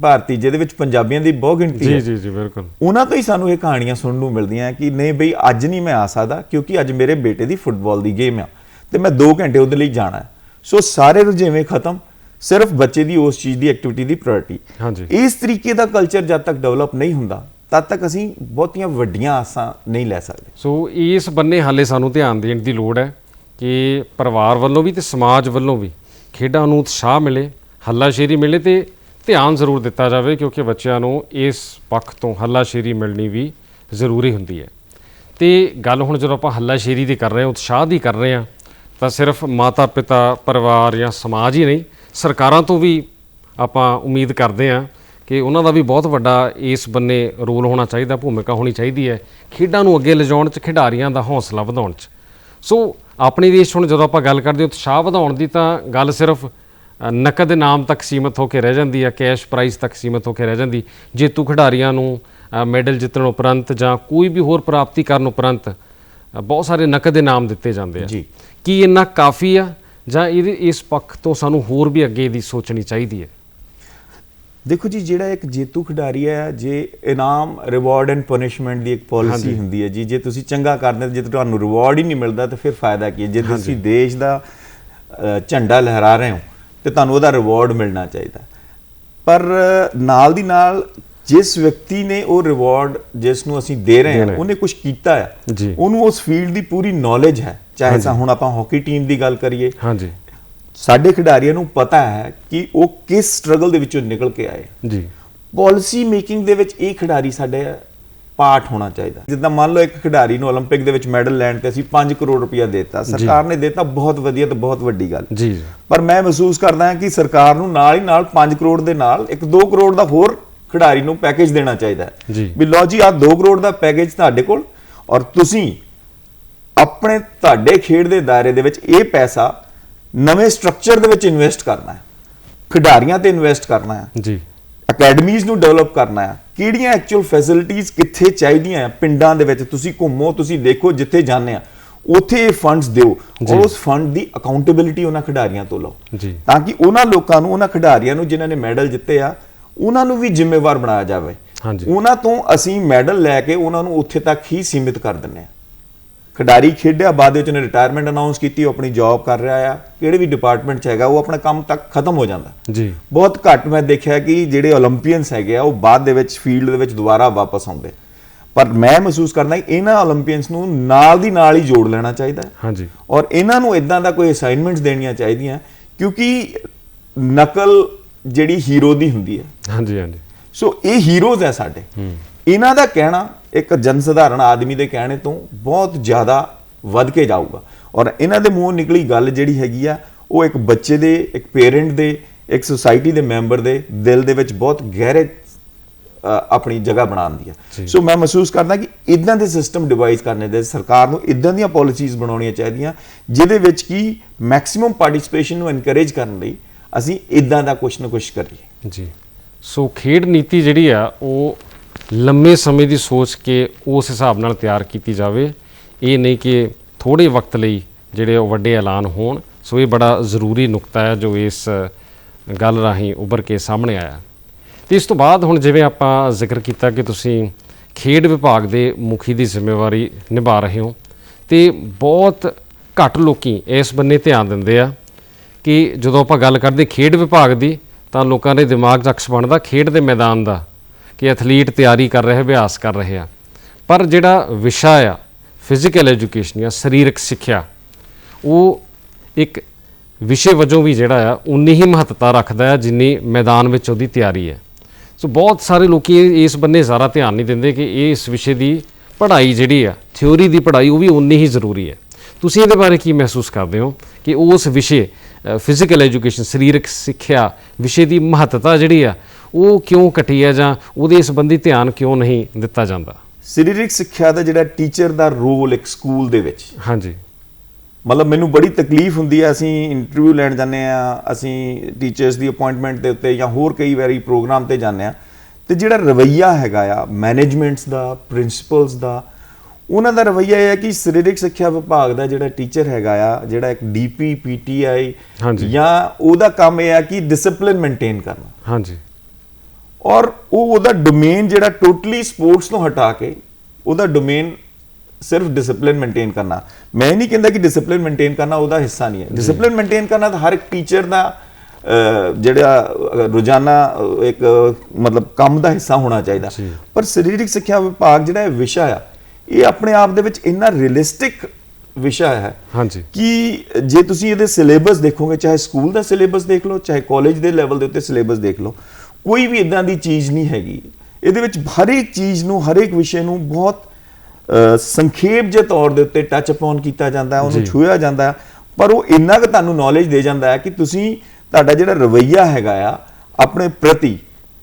ਭਾਰਤੀ ਜਿਹਦੇ ਵਿੱਚ ਪੰਜਾਬੀਆਂ ਦੀ ਬਹੁਤ ਗਿਣਤੀ ਜੀ ਹੈ। ਜੀ ਜੀ ਬਿਲਕੁਲ। ਉਹਨਾਂ ਤੋਂ ਹੀ ਸਾਨੂੰ ਇਹ ਕਹਾਣੀਆਂ ਸੁਣਨ ਨੂੰ ਮਿਲਦੀਆਂ ਕਿ ਨਹੀਂ ਬਈ ਅੱਜ ਨਹੀਂ ਮੈਂ ਆ ਸਕਦਾ ਕਿਉਂਕਿ ਅੱਜ ਮੇਰੇ ਬੇਟੇ ਦੀ ਫੁੱਟਬਾਲ ਦੀ ਗੇਮ ਆ ਤੇ ਮੈਂ 2 ਘੰਟੇ ਉਹਦੇ ਲਈ ਜਾਣਾ ਹੈ। ਸੋ ਸਾਰੇ ਰੁਝੇਵੇਂ ਖਤਮ ਸਿਰਫ ਬੱਚੇ ਦੀ ਉਸ ਚੀਜ਼ ਦੀ ਐਕਟੀਵਿਟੀ ਦੀ ਪ੍ਰਾਇੋਰਟੀ ਹਾਂਜੀ। ਇਸ ਤਰੀਕੇ ਦਾ ਕਲਚਰ ਜਦ ਤੱਕ ਡਿਵੈਲਪ ਨਹੀਂ ਹੁੰਦਾ ਤਦ ਤੱਕ ਅਸੀਂ ਬਹੁਤੀਆਂ ਵੱਡੀਆਂ ਆਸਾਂ ਨਹੀਂ ਲੈ ਸਕਦੇ। ਸੋ ਇਸ ਬੰਨੇ ਹਾਲੇ ਸਾਨੂੰ ਧਿਆਨ ਦੇਣ ਦੀ ਲੋੜ ਹੈ ਕਿ ਪਰਿਵਾਰ ਵੱਲੋਂ ਵੀ ਤੇ ਸਮਾਜ ਵੱਲੋਂ ਵੀ ਖੇਡਾਂ ਨੂੰ ਉਤਸ਼ਾਹ ਮਿਲੇ ਹੱਲਾਸ਼ੇਰੀ ਮਿਲੇ ਤੇ ਧਿਆਨ ਜ਼ਰੂਰ ਦਿੱਤਾ ਜਾਵੇ ਕਿਉਂਕਿ ਬੱਚਿਆਂ ਨੂੰ ਇਸ ਪੱਖ ਤੋਂ ਹੱਲਾਸ਼ੇਰੀ ਮਿਲਣੀ ਵੀ ਜ਼ਰੂਰੀ ਹੁੰਦੀ ਹੈ। ਤੇ ਗੱਲ ਹੁਣ ਜਦੋਂ ਆਪਾਂ ਹੱਲਾਸ਼ੇਰੀ ਦੀ ਕਰ ਰਹੇ ਹਾਂ, ਉਤਸ਼ਾਹ ਦੀ ਕਰ ਰਹੇ ਹਾਂ, ਤਾਂ ਸਿਰਫ ਮਾਤਾ ਪਿਤਾ, ਪਰਿਵਾਰ ਜਾਂ ਸਮਾਜ ਹੀ ਨਹੀਂ, ਸਰਕਾਰਾਂ ਤੋਂ ਵੀ ਆਪਾਂ ਉਮੀਦ ਕਰਦੇ ਹਾਂ ਕਿ ਉਹਨਾਂ ਦਾ ਵੀ ਬਹੁਤ ਵੱਡਾ ਇਸ ਬੰਨੇ ਰੋਲ ਹੋਣਾ ਚਾਹੀਦਾ, ਭੂਮਿਕਾ ਹੋਣੀ ਚਾਹੀਦੀ ਹੈ, ਖੇਡਾਂ ਨੂੰ ਅੱਗੇ ਲਿਜਾਉਣ 'ਚ, ਖਿਡਾਰੀਆਂ ਦਾ ਹੌਸਲਾ ਵਧਾਉਣ 'ਚ। ਸੋ ਆਪਣੇ ਦੇਸ਼ ਹੁਣ ਜਦੋਂ ਆਪਾਂ ਗੱਲ ਕਰਦੇ ਹਾਂ, ਉਤਸ਼ਾਹ ਵਧਾਉਣ ਦੀ ਤਾਂ ਗੱਲ ਸਿਰਫ ਨਕਦ ਇਨਾਮ ਤੱਕ ਸੀਮਤ ਹੋ ਕੇ ਰਹਿ ਜਾਂਦੀ ਹੈ ਕੈਸ਼ ਪ੍ਰਾਈਜ਼ ਤੱਕ ਸੀਮਤ ਹੋ ਕੇ ਰਹਿ ਜਾਂਦੀ। ਜੇਤੂ ਖਿਡਾਰੀਆਂ ਨੂੰ ਮੈਡਲ ਜਿੱਤਣ ਉਪਰੰਤ ਜਾਂ ਕੋਈ ਵੀ ਹੋਰ ਪ੍ਰਾਪਤੀ ਕਰਨ ਉਪਰੰਤ ਬਹੁਤ ਸਾਰੇ ਨਕਦ ਇਨਾਮ ਦਿੱਤੇ ਜਾਂਦੇ ਆ। ਜੀ। ਕੀ ਇੰਨਾ ਕਾਫੀ ਆ? ਜਾਂ ਇਹਦੇ ਇਸ ਪੱਖ ਤੋਂ ਸਾਨੂੰ ਹੋਰ ਵੀ ਅੱਗੇ ਦੀ ਸੋਚਣੀ ਚਾਹੀਦੀ ਹੈ? ਦੇਖੋ ਜੀ ਜਿਹੜਾ ਇੱਕ ਜੇਤੂ ਖਿਡਾਰੀ ਹੈ ਜੇ ਇਨਾਮ ਰਿਵਾਰਡ ਐਂਡ ਪਨਿਸ਼ਮੈਂਟ ਦੀ ਇੱਕ ਪਾਲਿਸੀ ਹੁੰਦੀ ਹੈ ਜੀ ਜੇ ਤੁਸੀਂ ਚੰਗਾ ਕਰਦੇ ਜੇ ਤੁਹਾਨੂੰ ਰਿਵਾਰਡ ਹੀ ਨਹੀਂ ਮਿਲਦਾ ਤਾਂ ਫਿਰ ਫਾਇਦਾ ਕੀ ਹੈ? ਜੇ ਤੁਸੀਂ ਦੇਸ਼ ਦਾ ਝੰਡਾ ਲਹਿਰਾ ਰਹੇ ਹੋ ਤੇ ਤੁਹਾਨੂੰ ਉਹਦਾ ਰਿਵਾਰਡ ਮਿਲਣਾ ਚਾਹੀਦਾ। ਪਰ ਨਾਲ ਦੀ ਨਾਲ ਜਿਸ ਵਿਅਕਤੀ ਨੇ ਉਹ ਰਿਵਾਰਡ ਜਿਸ ਨੂੰ ਅਸੀਂ ਦੇ ਰਹੇ ਹਾਂ। ਉਹਨੇ ਕੁਝ ਕੀਤਾ ਹੈ। ਜੀ। ਉਹਨੂੰ ਉਸ ਫੀਲਡ ਦੀ ਪੂਰੀ ਨੌਲੇਜ ਹੈ। ਚਾਹੇ ਤਾਂ ਹੁਣ ਆਪਾਂ ਹਾਕੀ ਟੀਮ ਦੀ ਗੱਲ ਕਰੀਏ। ਹਾਂਜੀ। ਸਾਡੇ ਖਿਡਾਰੀਆਂ ਨੂੰ ਪਤਾ ਹੈ ਕਿ ਉਹ ਕਿਸ ਸਟਰਗਲ ਦੇ ਵਿੱਚੋਂ ਨਿਕਲ ਕੇ ਆਏ। ਜੀ। ਪਾਲਿਸੀ ਮੇਕਿੰਗ ਦੇ ਵਿੱਚ ਇਹ ਖਿਡਾਰੀ ਸਾਡੇ ਪਾਰਟ ਹੋਣਾ ਚਾਹੀਦਾ ਜਿੱਦਾਂ ਮੰਨ ਲਓ ਇੱਕ ਖਿਡਾਰੀ ਨੂੰ 올림픽 ਦੇ ਵਿੱਚ ਮੈਡਲ ਲੈਣ ਤੇ ਅਸੀਂ 5 ਕਰੋੜ ਰੁਪਇਆ ਦਿੱਤਾ ਸਰਕਾਰ ਨੇ ਦਿੱਤਾ ਬਹੁਤ ਵਧੀਆ ਤੇ ਬਹੁਤ ਵੱਡੀ ਗੱਲ ਜੀ ਜੀ ਪਰ ਮੈਂ ਮਹਿਸੂਸ ਕਰਦਾ ਹਾਂ ਕਿ ਸਰਕਾਰ ਨੂੰ ਨਾਲ ਹੀ ਨਾਲ 5 ਕਰੋੜ ਦੇ ਨਾਲ ਇੱਕ 2 ਕਰੋੜ ਦਾ ਹੋਰ ਖਿਡਾਰੀ ਨੂੰ ਪੈਕੇਜ ਦੇਣਾ ਚਾਹੀਦਾ ਹੈ ਜੀ। ਵੀ ਲਓ ਜੀ ਆ 2 ਕਰੋੜ ਦਾ ਪੈਕੇਜ ਤੁਹਾਡੇ ਕੋਲ ਔਰ ਤੁਸੀਂ ਆਪਣੇ ਤੁਹਾਡੇ ਖੇਡ ਦੇ ਦਾਇਰੇ ਦੇ ਵਿੱਚ ਇਹ ਪੈਸਾ ਨਵੇਂ ਸਟਰਕਚਰ ਦੇ ਵਿੱਚ ਇਨਵੈਸਟ ਕਰਨਾ ਹੈ ਖਿਡਾਰੀਆਂ ਤੇ ਇਨਵੈਸਟ ਕਰਨਾ ਹੈ ਜੀ ਅਕੈਡਮੀਜ਼ ਨੂੰ ਡਿਵੈਲਪ ਕਰਨਾ ਹੈ। ਕਿਹੜੀਆਂ ਐਕਚੁਅਲ ਫੈਸਿਲਿਟੀਆਂ ਕਿੱਥੇ ਚਾਹੀਦੀਆਂ ਆ ਪਿੰਡਾਂ ਦੇ ਵਿੱਚ ਤੁਸੀਂ ਘੁੰਮੋ ਤੁਸੀਂ ਦੇਖੋ ਜਿੱਥੇ ਜਾਂਦੇ ਆ। ਉੱਥੇ ਇਹ ਫੰਡਸ ਦਿਓ। ਔਰ ਉਸ ਫੰਡ ਦੀ ਅਕਾਊਂਟੇਬਿਲਿਟੀ ਉਹਨਾਂ ਖਿਡਾਰੀਆਂ ਤੋਂ ਲਓ। ਤਾਂ ਕਿ ਉਹਨਾਂ ਲੋਕਾਂ ਨੂੰ ਉਹਨਾਂ ਖਿਡਾਰੀਆਂ ਨੂੰ ਜਿਨ੍ਹਾਂ ਨੇ ਮੈਡਲ ਜਿੱਤੇ ਆ ਉਹਨਾਂ ਨੂੰ ਵੀ ਜ਼ਿੰਮੇਵਾਰ ਬਣਾਇਆ ਜਾਵੇ। ਉਹਨਾਂ ਤੋਂ ਅਸੀਂ ਮੈਡਲ ਲੈ ਕੇ ਉਹਨਾਂ ਨੂੰ ਉੱਥੇ ਤੱਕ ਹੀ ਸੀਮਿਤ ਕਰ ਦਿੰਨੇ ਆ। ਖਿਡਾਰੀ ਖੇਡਿਆ ਬਾਅਦ ਵਿੱਚ ਉਹਨੇ ਰਿਟਾਇਰਮੈਂਟ ਅਨਾਉਂਸ ਕੀਤੀ ਉਹ ਆਪਣੀ ਜੌਬ ਕਰ ਰਿਹਾ ਆ। ਕਿਹੜੇ ਵੀ ਡਿਪਾਰਟਮੈਂਟ 'ਚ ਹੈਗਾ ਉਹ ਆਪਣਾ ਕੰਮ ਤੱਕ ਖਤਮ ਹੋ ਜਾਂਦਾ। ਜੀ। ਬਹੁਤ ਘੱਟ ਮੈਂ ਦੇਖਿਆ ਕਿ ਜਿਹੜੇ 올림픽ੀਅਨਸ ਹੈਗੇ ਆ ਉਹ ਬਾਅਦ ਦੇ ਵਿੱਚ ਫੀਲਡ ਦੇ ਵਿੱਚ ਦੁਬਾਰਾ ਵਾਪਸ ਆਉਂਦੇ। ਪਰ ਮੈਂ ਮਹਿਸੂਸ ਕਰਦਾ ਇਹਨਾਂ 올림픽ੀਅਨਸ ਨੂੰ ਨਾਲ ਦੀ ਨਾਲ ਹੀ ਜੋੜ ਲੈਣਾ ਚਾਹੀਦਾ ਹਾਂਜੀ। ਔਰ ਇਹਨਾਂ ਨੂੰ ਇਦਾਂ ਦਾ ਕੋਈ ਅਸਾਈਨਮੈਂਟਸ ਦੇਣੀਆਂ ਚਾਹੀਦੀਆਂ ਕਿਉਂਕਿ ਨਕਲ ਜਿਹੜੀ ਹੀਰੋ ਦੀ ਹੁੰਦੀ ਹੈ। ਹਾਂਜੀ ਹਾਂਜੀ। ਸੋ ਇਹ ਹੀਰੋਜ਼ ਹੈ ਸਾਡੇ। ਇਹਨਾਂ ਦਾ ਕਹਿਣਾ ਇੱਕ ਜਨ ਸਧਾਰਨ ਆਦਮੀ ਦੇ ਕਹਿਣੇ ਤੋਂ ਬਹੁਤ ਜ਼ਿਆਦਾ ਵੱਧ ਕੇ ਜਾਊਗਾ। ਔਰ ਇਹਨਾਂ ਦੇ ਮੂੰਹੋਂ ਨਿਕਲੀ ਗੱਲ ਜਿਹੜੀ ਹੈਗੀ ਆ ਉਹ ਇੱਕ ਬੱਚੇ ਦੇ ਇੱਕ ਪੇਰੈਂਟ ਦੇ ਇੱਕ ਸੁਸਾਇਟੀ ਦੇ ਮੈਂਬਰ ਦੇ ਦਿਲ ਦੇ ਵਿੱਚ ਬਹੁਤ ਗਹਿਰੇ ਆਪਣੀ ਜਗ੍ਹਾ ਬਣਾਉਂਦੀ ਹੈ ਸੋ ਮੈਂ ਮਹਿਸੂਸ ਕਰਦਾ ਕਿ ਇਦਾਂ ਦੇ ਸਿਸਟਮ ਡਿਵਾਈਸ ਕਰਨੇ ਦੇ ਸਰਕਾਰ ਨੂੰ ਇਦਾਂ ਦੀਆਂ ਪਾਲਿਸੀਜ਼ ਬਣਾਉਣੀਆਂ ਚਾਹੀਦੀਆਂ ਜਿਹਦੇ ਵਿੱਚ ਕੀ ਮੈਕਸਿਮਮ ਪਾਰਟਿਸਿਪੇਸ਼ਨ ਨੂੰ ਐਨਕਰੇਜ ਕਰਨ ਲਈ ਅਸੀਂ ਇਦਾਂ ਦਾ ਕੁਝ ਨਾ ਕੁਝ ਕਰੀਏ। ਜੀ। ਸੋ ਖੇਡ ਨੀਤੀ ਜਿਹੜੀ ਆ ਉਹ ਲੰਮੇ ਸਮੇਂ ਦੀ ਸੋਚ ਕੇ ਉਸ ਹਿਸਾਬ ਨਾਲ ਤਿਆਰ ਕੀਤੀ ਜਾਵੇ। ਇਹ ਨਹੀਂ ਕਿ ਥੋੜੇ ਵਕਤ ਲਈ ਜਿਹੜੇ ਉਹ ਵੱਡੇ ਐਲਾਨ ਹੋਣ। ਸੋ ਇਹ ਬੜਾ ਜ਼ਰੂਰੀ ਨੁਕਤਾ ਹੈ ਜੋ ਇਸ ਗੱਲ ਰਾਹੀਂ ਉੱਭਰ ਕੇ ਸਾਹਮਣੇ ਆਇਆ। ਤੇ ਇਸ ਤੋਂ ਬਾਅਦ ਹੁਣ ਜਿਵੇਂ ਆਪਾਂ ਜ਼ਿਕਰ ਕੀਤਾ ਕਿ ਤੁਸੀਂ ਖੇਡ ਵਿਭਾਗ ਦੇ ਮੁਖੀ ਦੀ ਜ਼ਿੰਮੇਵਾਰੀ ਨਿਭਾ ਰਹੇ ਹੋ, ਤੇ ਬਹੁਤ ਘੱਟ ਲੋਕੀ ਇਸ ਬੰਨੇ ਧਿਆਨ ਦਿੰਦੇ ਆ ਕਿ ਜਦੋਂ ਆਪਾਂ ਗੱਲ ਕਰਦੇ ਖੇਡ ਵਿਭਾਗ ਦੀ, ਤਾਂ ਲੋਕਾਂ ਦੇ ਦਿਮਾਗ 'ਚ ਅਕਸ ਬਣਦਾ ਖੇਡ ਦੇ ਮੈਦਾਨ ਦਾ। ਕਿ ਐਥਲੀਟ ਤਿਆਰੀ ਕਰ ਰਹੇ, ਅਭਿਆਸ ਕਰ ਰਹੇ ਆ। ਪਰ ਜਿਹੜਾ ਵਿਸ਼ਾ ਆ ਫਿਜ਼ੀਕਲ ਐਜੂਕੇਸ਼ਨ ਜਾਂ ਸਰੀਰਕ ਸਿੱਖਿਆ, ਉਹ ਇੱਕ ਵਿਸ਼ੇ ਵਜੋਂ ਵੀ ਜਿਹੜਾ ਆ, ਉਨੀ ਹੀ ਮਹੱਤਤਾ ਰੱਖਦਾ ਹੈ ਜਿੰਨੀ ਮੈਦਾਨ ਵਿੱਚ ਉਹਦੀ ਤਿਆਰੀ ਹੈ ਸੋ ਬਹੁਤ ਸਾਰੇ ਲੋਕੀ ਇਹ- ਇਸ ਬੰਨੇ ਜ਼ਿਆਦਾ ਧਿਆਨ ਨਹੀਂ ਦਿੰਦੇ ਕਿ ਇਹ ਇਸ ਵਿਸ਼ੇ ਦੀ ਪੜ੍ਹਾਈ ਜਿਹੜੀ ਆ ਥਿਉਰੀ ਦੀ ਪੜ੍ਹਾਈ, ਉਹ ਵੀ ਉਨੀ ਹੀ ਜ਼ਰੂਰੀ ਹੈ ਤੁਸੀਂ ਇਹਦੇ ਬਾਰੇ ਕੀ ਮਹਿਸੂਸ ਕਰਦੇ ਹੋ ਕਿ ਉਸ ਵਿਸ਼ੇ ਫਿਜ਼ੀਕਲ ਐਜੂਕੇਸ਼ਨ ਸਰੀਰਕ ਸਿੱਖਿਆ ਵਿਸ਼ੇ ਦੀ ਮਹੱਤਤਾ ਜਿਹੜੀ ਆ ਉਹ ਕਿਉਂ ਘਟੀ ਹੈ ਜਾਂ ਉਹਦੇ ਸੰਬੰਧੀ ਧਿਆਨ ਕਿਉਂ ਨਹੀਂ ਦਿੱਤਾ ਜਾਂਦਾ? ਸਰੀਰਕ ਸਿੱਖਿਆ ਦਾ ਜਿਹੜਾ ਟੀਚਰ ਦਾ ਰੋਲ ਇੱਕ ਸਕੂਲ ਦੇ ਵਿੱਚ। ਹਾਂਜੀ। ਮਤਲਬ ਮੈਨੂੰ ਬੜੀ ਤਕਲੀਫ ਹੁੰਦੀ ਹੈ ਅਸੀਂ ਇੰਟਰਵਿਊ ਲੈਣ ਜਾਂਦੇ ਆ ਅਸੀਂ ਟੀਚਰਸ ਦੀ ਅਪਾਇੰਟਮੈਂਟ ਦੇ ਉੱਤੇ ਜਾਂ ਹੋਰ ਕਈ ਵਾਰੀ ਪ੍ਰੋਗਰਾਮ ਤੇ ਜਾਂਦੇ ਆ ਤੇ ਜਿਹੜਾ ਰਵਈਆ ਹੈਗਾ ਆ ਮੈਨੇਜਮੈਂਟਸ ਦਾ ਪ੍ਰਿੰਸੀਪਲਸ ਦਾ ਉਹਨਾਂ ਦਾ ਰਵਈਆ ਇਹ ਹੈ ਕਿ ਸਰੀਰਕ ਸਿੱਖਿਆ ਵਿਭਾਗ ਦਾ ਜਿਹੜਾ ਟੀਚਰ ਹੈਗਾ ਆ ਜਿਹੜਾ ਇੱਕ ਡੀਪੀ ਪੀਟੀਆਈ ਹਾਂਜੀ। ਜਾਂ ਉਹਦਾ ਕੰਮ ਇਹ ਆ ਕਿ ਡਿਸਪਲਿਨ ਮੇਨਟੇਨ ਕਰਨਾ। ਹਾਂਜੀ। ਔਰ ਉਹ ਉਹਦਾ ਡੋਮੇਨ ਜਿਹੜਾ ਟੋਟਲੀ ਸਪੋਰਟਸ ਤੋਂ ਹਟਾ ਕੇ ਉਹਦਾ ਡੋਮੇਨ ਸਿਰਫ ਡਿਸਪਲਿਨ ਮੇਨਟੇਨ ਕਰਨਾ। ਮੈਂ ਨਹੀਂ ਕਹਿੰਦਾ ਕਿ ਡਿਸਪਲਿਨ ਮੇਨਟੇਨ ਕਰਨਾ ਉਹਦਾ ਹਿੱਸਾ ਨਹੀਂ ਹੈ। ਡਿਸਪਲਿਨ ਮੇਨਟੇਨ ਕਰਨਾ ਤਾਂ ਹਰ ਇੱਕ ਟੀਚਰ ਦਾ ਜਿਹੜਾ ਰੋਜ਼ਾਨਾ ਇੱਕ ਮਤਲਬ ਕੰਮ ਦਾ ਹਿੱਸਾ ਹੋਣਾ ਚਾਹੀਦਾ। ਪਰ ਸਰੀਰਕ ਸਿੱਖਿਆ ਵਿਭਾਗ ਜਿਹੜਾ ਇਹ ਵਿਸ਼ਾ ਆ ਇਹ ਆਪਣੇ ਆਪ ਦੇ ਵਿੱਚ ਇੰਨਾ ਰੀਅਲਿਸਟਿਕ ਵਿਸ਼ਾ ਹੈ ਹਾਂਜੀ। ਕਿ ਜੇ ਤੁਸੀਂ ਇਹਦੇ ਸਿਲੇਬਸ ਦੇਖੋਗੇ ਚਾਹੇ ਸਕੂਲ ਦਾ ਸਿਲੇਬਸ ਦੇਖ ਲਓ ਚਾਹੇ ਕਾਲਜ ਦੇ ਲੈਵਲ ਦੇ ਉੱਤੇ ਸਿਲੇਬਸ ਦੇਖ ਲਓ ਕੋਈ ਵੀ ਇਦਾਂ ਦੀ ਚੀਜ਼ ਨਹੀਂ ਹੈਗੀ। ਇਹਦੇ ਵਿੱਚ ਹਰ ਇੱਕ ਚੀਜ਼ ਨੂੰ ਹਰ ਇੱਕ ਵਿਸ਼ੇ ਨੂੰ ਬਹੁਤ ਸੰਖੇਪ ਜੇ ਤੌਰ ਦੇ ਉੱਤੇ ਟੱਚ ਅਪਨ ਕੀਤਾ ਜਾਂਦਾ ਉਹਨੂੰ ਛੂਹਿਆ ਜਾਂਦਾ। ਪਰ ਉਹ ਇੰਨਾ ਕਿ ਤੁਹਾਨੂੰ ਨੌਲੇਜ ਦੇ ਜਾਂਦਾ ਹੈ ਕਿ ਤੁਸੀਂ ਤੁਹਾਡਾ ਜਿਹੜਾ ਰਵਈਆ ਹੈਗਾ ਆ ਆਪਣੇ ਪ੍ਰਤੀ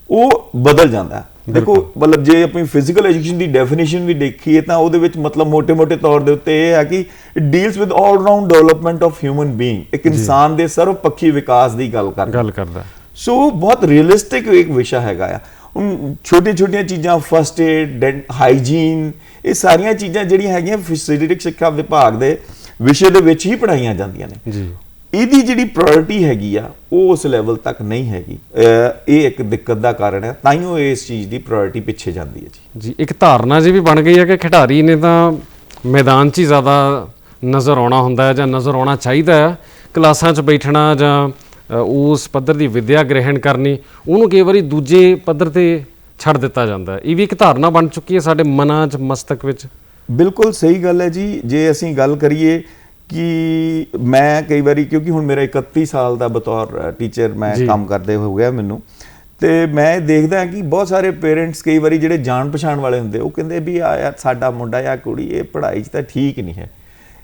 ਉਹ ਬਦਲ ਜਾਂਦਾ ਦੇਖੋ ਮਤਲਬ ਜੇ ਆਪਣੀ ਫਿਜ਼ੀਕਲ ਐਜੂਕੇਸ਼ਨ ਦੀ ਡੈਫੀਨੇਸ਼ਨ ਵੀ ਦੇਖੀਏ ਤਾਂ ਉਹਦੇ ਵਿੱਚ ਮਤਲਬ ਮੋٹے-ਮੋٹے ਤੌਰ ਦੇ ਉੱਤੇ ਇਹ ਹੈ ਕਿ deals with all round development of human being ਇੱਕ ਇਨਸਾਨ ਦੇ ਸਰਵ ਪੱਖੀ ਵਿਕਾਸ ਦੀ ਗੱਲ ਕਰਦਾ। ਗੱਲ ਕਰਦਾ। ਸੋ ਬਹੁਤ ਰੀਅਲਿਸਟਿਕ ਇੱਕ ਵਿਸ਼ਾ ਹੈਗਾ ਆ ਛੋਟੀਆਂ ਛੋਟੀਆਂ ਚੀਜ਼ਾਂ ਫਸਟ ਏਡ ਹਾਈਜੀਨ ਇਹ ਸਾਰੀਆਂ ਚੀਜ਼ਾਂ ਜਿਹੜੀਆਂ ਹੈਗੀਆਂ ਸਰੀਰਕ ਸਿੱਖਿਆ ਵਿਭਾਗ ਦੇ ਵਿਸ਼ੇ ਦੇ ਵਿੱਚ ਹੀ ਪੜਾਈਆਂ ਜਾਂਦੀਆਂ ਨੇ ਜੀ ਇਹਦੀ ਜਿਹੜੀ ਪ੍ਰਾਇੋਰਟੀ ਹੈਗੀ ਆ ਉਹ ਉਸ ਲੈਵਲ ਤੱਕ ਨਹੀਂ ਹੈਗੀ ਇਹ ਇੱਕ ਦਿੱਕਤ ਦਾ ਕਾਰਨ ਹੈ ਤਾਂ ਹੀ ਉਹ ਇਸ ਚੀਜ਼ ਦੀ ਪ੍ਰਾਇੋਰਟੀ ਪਿੱਛੇ ਜਾਂਦੀ ਹੈ ਜੀ ਜੀ ਇੱਕ ਧਾਰਨਾ ਜੀ ਵੀ ਬਣ ਗਈ ਹੈ ਕਿ ਖਿਡਾਰੀ ਨੇ ਤਾਂ ਮੈਦਾਨ 'ਚ ਹੀ ਜ਼ਿਆਦਾ ਨਜ਼ਰ ਆਉਣਾ ਹੁੰਦਾ ਹੈ ਜਾਂ ਨਜ਼ਰ ਆਉਣਾ ਚਾਹੀਦਾ ਹੈ ਕਲਾਸਾਂ 'ਚ ਬੈਠਣਾ ਜਾਂ ਉਸ ਪੱਧਰ ਦੀ ਵਿੱਦਿਆ ਗ੍ਰਹਿਣ ਕਰਨੀ ਉਹਨੂੰ ਕਈ ਵਾਰੀ ਦੂਜੇ ਪੱਧਰ ਤੇ ਛੱਡ ਦਿੱਤਾ ਜਾਂਦਾ ਇਹ ਵੀ ਇੱਕ ਧਾਰਨਾ ਬਣ ਚੁੱਕੀ ਹੈ ਸਾਡੇ ਮਨਾਂ 'ਚ ਮਸਤਕ ਵਿੱਚ। ਬਿਲਕੁਲ ਸਹੀ ਗੱਲ ਹੈ ਜੀ। ਜੇ ਅਸੀਂ ਗੱਲ ਕਰੀਏ ਕਿ ਮੈਂ ਕਈ ਵਾਰੀ ਕਿਉਂਕਿ ਹੁਣ ਮੇਰਾ 31 ਸਾਲ ਦਾ ਬਤੌਰ ਟੀਚਰ ਮੈਂ। ਕੰਮ ਕਰਦੇ ਹੋ ਗਿਆ ਮੈਨੂੰ ਤੇ ਮੈਂ ਦੇਖਦਾ ਕਿ ਬਹੁਤ ਸਾਰੇ ਪੇਰੈਂਟਸ ਕਈ ਵਾਰੀ ਜਿਹੜੇ ਜਾਣ ਪਛਾਣ ਵਾਲੇ ਹੁੰਦੇ ਉਹ ਕਹਿੰਦੇ ਵੀ ਆ ਯਾਰ ਸਾਡਾ ਮੁੰਡਾ ਜਾਂ ਕੁੜੀ ਇਹ ਪੜ੍ਹਾਈ 'ਚ ਤਾਂ ਠੀਕ ਨਹੀਂ ਹੈ।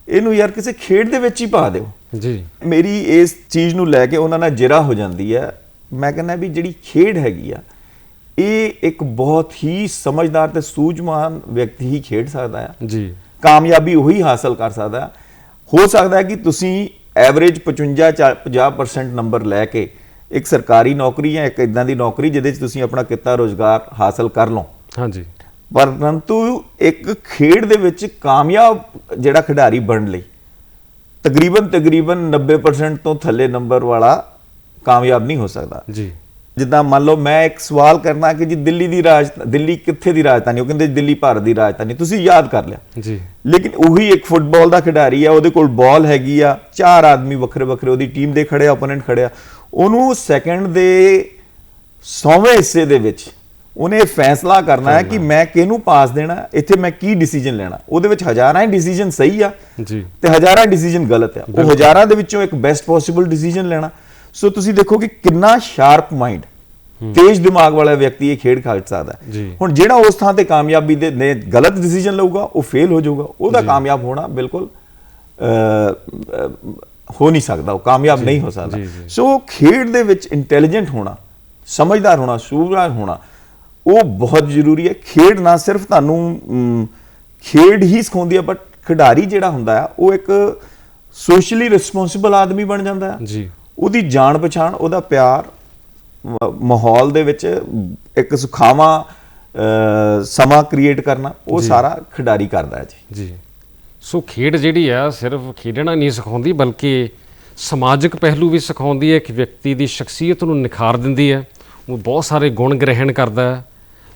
ਇਹਨੂੰ ਯਾਰ ਕਿਸੇ ਖੇਡ ਦੇ ਵਿੱਚ ਹੀ ਪਾ ਦਿਓ। ਜੀ। ਮੇਰੀ ਇਸ ਚੀਜ਼ ਨੂੰ ਲੈ ਕੇ ਉਹਨਾਂ ਨਾਲ ਜਿਰਾ ਹੋ ਜਾਂਦੀ ਹੈ ਮੈਂ ਕਹਿੰਦਾ ਵੀ ਜਿਹੜੀ ਖੇਡ ਹੈਗੀ ਆ ਇਹ ਇੱਕ ਬਹੁਤ ਹੀ ਸਮਝਦਾਰ ਤੇ ਸੂਝਵਾਨ ਵਿਅਕਤੀ ਹੀ ਖੇਡ ਸਕਦਾ ਆ। ਜੀ। ਕਾਮਯਾਬੀ ਉਹੀ ਹਾਸਲ ਕਰ ਸਕਦਾ। ਹੈ। ਹੋ ਸਕਦਾ ਹੈ ਕਿ ਤੁਸੀਂ ਐਵਰੇਜ 55 ਚਾ- 50% ਨੰਬਰ ਲੈ ਕੇ ਇੱਕ ਸਰਕਾਰੀ ਨੌਕਰੀ ਜਾਂ ਇੱਕ ਇਦਾਂ ਦੀ ਨੌਕਰੀ ਜਿਹਦੇ 'ਚ ਤੁਸੀਂ ਆਪਣਾ ਕਿੱਤਾ ਰੋਜ਼ਗਾਰ ਹਾਸਲ ਕਰ ਲਓ। ਹਾਂਜੀ। ਪਰੰਤੂ ਇੱਕ ਖੇਡ ਦੇ ਵਿੱਚ ਕਾਮਯਾਬ ਜਿਹੜਾ ਖਿਡਾਰੀ ਬਣਨ ਲਈ ਤਕਰੀਬਨ ਤਕਰੀਬਨ 90% ਤੋਂ ਥੱਲੇ ਨੰਬਰ ਵਾਲਾ ਕਾਮਯਾਬ ਨਹੀਂ ਹੋ ਸਕਦਾ। ਜੀ। ਜਿੱਦਾਂ ਮੰਨ ਲਓ ਮੈਂ ਇੱਕ ਸਵਾਲ ਕਰਨਾ ਕਿ ਜੀ ਦਿੱਲੀ ਦੀ ਰਾਜ ਦਿੱਲੀ ਕਿੱਥੇ ਦੀ ਰਾਜਧਾਨੀ? ਉਹ ਕਹਿੰਦੇ ਦਿੱਲੀ ਭਾਰਤ ਦੀ ਰਾਜਧਾਨੀ। ਤੁਸੀਂ ਯਾਦ ਕਰ ਲਿਆ। ਜੀ। ਲੇਕਿਨ ਉਹੀ ਇੱਕ ਫੁੱਟਬਾਲ ਦਾ ਖਿਡਾਰੀ ਆ ਉਹਦੇ ਕੋਲ ਬਾਲ ਹੈਗੀ ਆ ਚਾਰ ਆਦਮੀ ਵੱਖਰੇ ਵੱਖਰੇ ਉਹਦੀ ਟੀਮ ਦੇ ਖੜੇ ਆ ਓਪੋਨੈਂਟ ਖੜੇ ਆ। ਉਹਨੂੰ ਸੈਕਿੰਡ ਦੇ 100ਵੇਂ ਹਿੱਸੇ ਦੇ ਵਿੱਚ ਉਹਨੇ ਫੈਸਲਾ ਕਰਨਾ ਹੈ ਕਿ ਮੈਂ ਕਿਹਨੂੰ ਪਾਸ ਦੇਣਾ ਇੱਥੇ ਮੈਂ ਕੀ ਡਿਸੀਜਨ ਲੈਣਾ ਉਹਦੇ ਵਿੱਚ ਹਜ਼ਾਰਾਂ ਹੀ ਡਿਸੀਜਨ ਸਹੀ ਆ ਜੀ। ਤੇ ਹਜ਼ਾਰਾਂ ਡਿਸੀਜਨ ਗਲਤ ਆ। ਉਹ ਹਜ਼ਾਰਾਂ ਦੇ ਵਿੱਚੋਂ ਇੱਕ ਬੈਸਟ ਪੋਸੀਬਲ ਡਿਸੀਜਨ ਲੈਣਾ। ਸੋ ਤੁਸੀਂ ਦੇਖੋ ਕਿ ਕਿੰਨਾ ਸ਼ਾਰਪ ਮਾਈਂਡ ਤੇਜ਼ ਦਿਮਾਗ ਵਾਲਾ ਵਿਅਕਤੀ ਇਹ ਖੇਡ ਖੇਡ ਸਕਦਾ। ਹੁਣ ਜਿਹੜਾ ਉਸ ਥਾਂ ਤੇ ਕਾਮਯਾਬੀ ਦੇ ਨੇ ਗਲਤ ਡਿਸੀਜਨ ਲਊਗਾ ਉਹ ਫੇਲ ਹੋ ਜਾਊਗਾ। ਉਹਦਾ ਕਾਮਯਾਬ ਹੋਣਾ ਬਿਲਕੁਲ ਹੋ ਨਹੀਂ ਸਕਦਾ ਉਹ ਕਾਮਯਾਬ ਨਹੀਂ ਹੋ ਸਕਦਾ। ਸੋ ਖੇਡ ਦੇ ਵਿੱਚ ਇੰਟੈਲੀਜੈਂਟ ਹੋਣਾ ਸਮਝਦਾਰ ਹੋਣਾ ਸੂਝਵਾਨ ਹੋਣਾ ਉਹ ਬਹੁਤ ਜ਼ਰੂਰੀ ਹੈ। ਖੇਡ ਨਾ ਸਿਰਫ ਤੁਹਾਨੂੰ ਖੇਡ ਹੀ ਸਿਖਾਉਂਦੀ ਹੈ ਬਟ ਖਿਡਾਰੀ ਜਿਹੜਾ ਹੁੰਦਾ ਆ ਉਹ ਇੱਕ ਸੋਸ਼ਲੀ ਰਿਸਪੌਂਸਿਬਲ ਆਦਮੀ ਬਣ ਜਾਂਦਾ ਹੈ। ਜੀ। ਉਹਦੀ ਜਾਣ ਪਛਾਣ ਉਹਦਾ ਪਿਆਰ ਮਾਹੌਲ ਦੇ ਵਿੱਚ ਇੱਕ ਸੁਖਾਵਾਂ ਸਮਾਂ ਕ੍ਰੀਏਟ ਕਰਨਾ ਉਹ ਸਾਰਾ ਖਿਡਾਰੀ ਕਰਦਾ ਹੈ ਜੀ। ਜੀ। ਸੋ ਖੇਡ ਜਿਹੜੀ ਆ ਸਿਰਫ ਖੇਡਣਾ ਨਹੀਂ ਸਿਖਾਉਂਦੀ ਬਲਕਿ ਸਮਾਜਿਕ ਪਹਿਲੂ ਵੀ ਸਿਖਾਉਂਦੀ ਹੈ। ਇੱਕ ਵਿਅਕਤੀ ਦੀ ਸ਼ਖਸੀਅਤ ਨੂੰ ਨਿਖਾਰ ਦਿੰਦੀ ਹੈ। ਉਹ ਬਹੁਤ ਸਾਰੇ ਗੁਣ ਗ੍ਰਹਿਣ ਕਰਦਾ ਹੈ।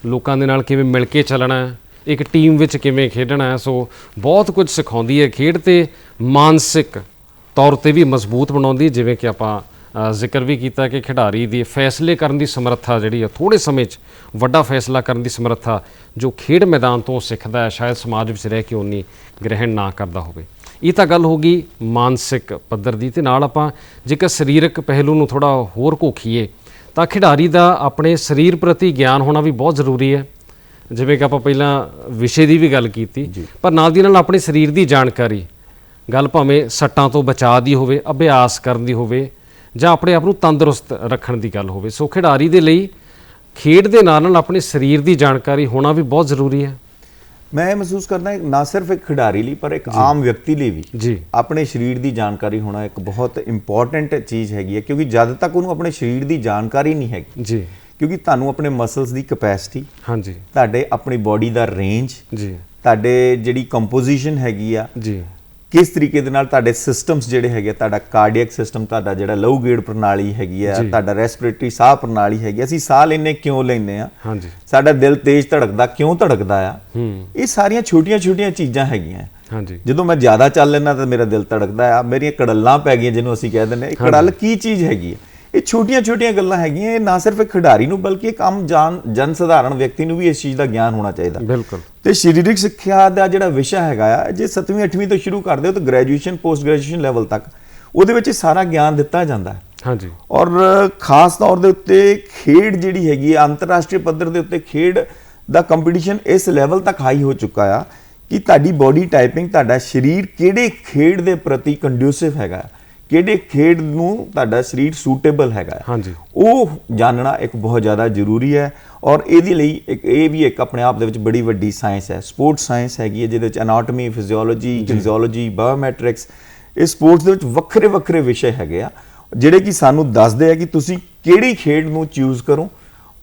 ਲੋਕਾਂ ਦੇ ਨਾਲ ਕਿਵੇਂ ਮਿਲ ਕੇ ਚੱਲਣਾ ਹੈ ਇੱਕ ਟੀਮ ਵਿੱਚ ਕਿਵੇਂ ਖੇਡਣਾ ਹੈ ਸੋ ਬਹੁਤ ਕੁਝ ਸਿਖਾਉਂਦੀ ਹੈ ਖੇਡ ਤੇ ਮਾਨਸਿਕ ਤੌਰ ਤੇ ਵੀ ਮਜ਼ਬੂਤ ਬਣਾਉਂਦੀ ਹੈ, ਜਿਵੇਂ ਕਿ ਆਪਾਂ ਜ਼ਿਕਰ ਵੀ ਕੀਤਾ ਕਿ ਖਿਡਾਰੀ ਦੀ ਫੈਸਲੇ ਕਰਨ ਦੀ ਸਮਰੱਥਾ ਜਿਹੜੀ ਆ ਥੋੜੇ ਸਮੇਂ 'ਚ ਵੱਡਾ ਫੈਸਲਾ ਕਰਨ ਦੀ ਸਮਰੱਥਾ ਜੋ ਖੇਡ ਮੈਦਾਨ ਤੋਂ ਸਿੱਖਦਾ ਹੈ ਸ਼ਾਇਦ ਸਮਾਜ ਵਿੱਚ ਰਹਿ ਕੇ ਉਨੀ ਗ੍ਰਹਿਣ ਨਾ ਕਰਦਾ ਹੋਵੇ। ਇਹ ਤਾਂ ਗੱਲ ਹੋ ਗਈ ਮਾਨਸਿਕ ਪੱਧਰ ਦੀ ਤੇ ਨਾਲ ਆਪਾਂ ਜੇਕਰ ਸਰੀਰਕ ਪਹਿਲੂ ਨੂੰ ਥੋੜਾ ਹੋਰ ਘੋਖੀਏ ਤਾਂ ਖਿਡਾਰੀ ਦਾ ਆਪਣੇ ਸਰੀਰ ਪ੍ਰਤੀ ਗਿਆਨ ਹੋਣਾ ਵੀ ਬਹੁਤ ਜ਼ਰੂਰੀ ਹੈ। ਜਿਵੇਂ ਕਿ ਆਪਾਂ ਪਹਿਲਾਂ ਵਿਸ਼ੇ ਦੀ ਵੀ ਗੱਲ ਕੀਤੀ ਪਰ ਨਾਲ ਦੀ ਨਾਲ ਆਪਣੇ ਸਰੀਰ ਦੀ ਜਾਣਕਾਰੀ ਗੱਲ ਭਾਵੇਂ ਸੱਟਾਂ ਤੋਂ ਬਚਾਅ ਦੀ ਹੋਵੇ ਅਭਿਆਸ ਕਰਨ ਦੀ ਹੋਵੇ ਜਾਂ ਆਪਣੇ ਆਪ ਨੂੰ ਤੰਦਰੁਸਤ ਰੱਖਣ ਦੀ ਗੱਲ ਹੋਵੇ। ਸੋ ਖਿਡਾਰੀ ਦੇ ਲਈ ਖੇਡ ਦੇ ਨਾਲ ਨਾਲ ਆਪਣੇ ਸਰੀਰ ਦੀ ਜਾਣਕਾਰੀ ਹੋਣਾ ਵੀ ਬਹੁਤ ਜ਼ਰੂਰੀ ਹੈ। ਮੈਂ ਇਹ ਮਹਿਸੂਸ ਕਰਦਾ ਨਾ ਸਿਰਫ ਇੱਕ ਖਿਡਾਰੀ ਲਈ ਪਰ ਇੱਕ ਆਮ ਵਿਅਕਤੀ ਲਈ ਵੀ ਜੀ। ਆਪਣੇ ਸਰੀਰ ਦੀ ਜਾਣਕਾਰੀ ਹੋਣਾ ਇੱਕ ਬਹੁਤ ਇੰਪੋਰਟੈਂਟ ਚੀਜ਼ ਹੈਗੀ ਹੈ ਕਿਉਂਕਿ ਜਦ ਤੱਕ ਉਹਨੂੰ ਆਪਣੇ ਸਰੀਰ ਦੀ ਜਾਣਕਾਰੀ ਨਹੀਂ ਹੈਗੀ ਜੀ। ਕਿਉਂਕਿ ਤੁਹਾਨੂੰ ਆਪਣੇ ਮਸਲਸ ਦੀ ਕਪੈਸਿਟੀ ਹਾਂਜੀ। ਤੁਹਾਡੇ ਆਪਣੀ ਬਾਡੀ ਦਾ ਰੇਂਜ ਜੀ। ਤੁਹਾਡੇ ਜਿਹੜੀ ਕੰਪੋਜੀਸ਼ਨ ਹੈਗੀ ਆ ਜੀ। ਕਿਸ ਤਰੀਕੇ ਦੇ ਨਾਲ ਤੁਹਾਡੇ ਸਿਸਟਮਸ ਜਿਹੜੇ ਹੈਗੇ ਤੁਹਾਡਾ ਕਾਰਡੀਅਕ ਸਿਸਟਮ ਤੁਹਾਡਾ ਜਿਹੜਾ ਲਹੂ ਗੇੜ ਪ੍ਰਣਾਲੀ ਹੈਗੀ ਆ। ਤੁਹਾਡਾ ਰੈਸਪੀਰੇਟਰੀ ਸਾਹ ਪ੍ਰਣਾਲੀ ਹੈਗੀ ਆ, ਅਸੀਂ ਸਾਹ ਲੈਨੇ ਕਿਉਂ ਲੈਨੇ ਆ ਹਾਂਜੀ। ਸਾਡਾ ਦਿਲ ਤੇਜ਼ ਧੜਕਦਾ ਕਿਉਂ ਧੜਕਦਾ ਆ? ਹੂੰ। ਇਹ ਸਾਰੀਆਂ ਛੋਟੀਆਂ-ਛੋਟੀਆਂ ਚੀਜ਼ਾਂ ਹੈਗੀਆਂ ਹਾਂਜੀ। ਜਦੋਂ ਮੈਂ ਜ਼ਿਆਦਾ ਚੱਲ ਲੈਣਾ ਤਾਂ ਮੇਰਾ ਦਿਲ ਧੜਕਦਾ ਆ ਮੇਰੀਆਂ ਕੜੱਲਾਂ ਪੈ ਗਈਆਂ ਜਿਹਨੂੰ ਅਸੀਂ ਕਹਿ ਦਿੰਦੇ। ਇਹ ਕੜੱਲ ਕੀ ਚੀਜ਼ ਹੈਗੀ ਹੈ ਇਹ ਛੋਟੀਆਂ-ਛੋਟੀਆਂ ਗੱਲਾਂ ਹੈਗੀਆਂ ਇਹ ਨਾ ਸਿਰਫ ਇੱਕ ਖਿਡਾਰੀ ਨੂੰ ਬਲਕਿ ਇੱਕ ਆਮ ਜਾਨ ਜਨ ਸਧਾਰਨ ਵਿਅਕਤੀ ਨੂੰ ਵੀ ਇਸ ਚੀਜ਼ ਦਾ ਗਿਆਨ ਹੋਣਾ ਚਾਹੀਦਾ। ਬਿਲਕੁਲ। ਤੇ ਸਰੀਰਕ ਸਿੱਖਿਆ ਦਾ ਜਿਹੜਾ ਵਿਸ਼ਾ ਹੈਗਾ ਆ ਜੇ 7ਵੀਂ 8ਵੀਂ ਤੋਂ ਸ਼ੁਰੂ ਕਰਦੇ ਹੋ ਤਾਂ ਗ੍ਰੈਜੂਏਸ਼ਨ ਪੋਸਟ ਗ੍ਰੈਜੂਏਸ਼ਨ ਲੈਵਲ ਤੱਕ ਉਹਦੇ ਵਿੱਚ ਸਾਰਾ ਗਿਆਨ ਦਿੱਤਾ ਜਾਂਦਾ ਹੈ। ਹਾਂਜੀ। ਔਰ ਖਾਸ ਤੌਰ ਦੇ ਉੱਤੇ ਖੇਡ ਜਿਹੜੀ ਹੈਗੀ ਹੈ ਅੰਤਰਰਾਸ਼ਟਰੀ ਪੱਧਰ ਦੇ ਉੱਤੇ ਖੇਡ ਦਾ ਕੰਪੀਟੀਸ਼ਨ ਇਸ ਲੈਵਲ ਤੱਕ ਹਾਈ ਹੋ ਚੁੱਕਾ ਆ ਕਿ ਤੁਹਾਡੀ ਬਾਡੀ ਟਾਈਪਿੰਗ ਤੁਹਾਡਾ ਸਰੀਰ ਕਿਹੜੇ ਖੇਡ ਦੇ ਪ੍ਰਤੀ ਕੰਡਿਊਸਿਵ ਹੈਗਾ। ਕਿਹੜੇ ਖੇਡ ਨੂੰ ਤੁਹਾਡਾ ਸਰੀਰ ਸੂਟੇਬਲ ਹੈਗਾ ਹਾਂਜੀ। ਉਹ ਜਾਣਨਾ ਇੱਕ ਬਹੁਤ ਜ਼ਿਆਦਾ ਜ਼ਰੂਰੀ ਹੈ ਔਰ ਇਹਦੇ ਲਈ ਇੱਕ ਇਹ ਵੀ ਇੱਕ ਆਪਣੇ ਆਪ ਦੇ ਵਿੱਚ ਬੜੀ ਵੱਡੀ ਸਾਇੰਸ ਹੈ। ਸਪੋਰਟਸ ਸਾਇੰਸ ਹੈਗੀ ਹੈ ਜਿਹਦੇ ਵਿੱਚ ਐਨਾਟਮੀ ਫਿਜ਼ੀਓਲੋਜੀ ਫਿਜ਼ੀਓਲੋਜੀ ਬਾਇਓਮੈਟ੍ਰਿਕਸ ਇਹ ਸਪੋਰਟਸ ਦੇ ਵਿੱਚ ਵੱਖਰੇ ਵੱਖਰੇ ਵਿਸ਼ੇ ਹੈਗੇ ਆ ਜਿਹੜੇ ਕਿ ਸਾਨੂੰ ਦੱਸਦੇ ਆ ਕਿ ਤੁਸੀਂ ਕਿਹੜੀ ਖੇਡ ਨੂੰ ਚੂਜ਼ ਕਰੋ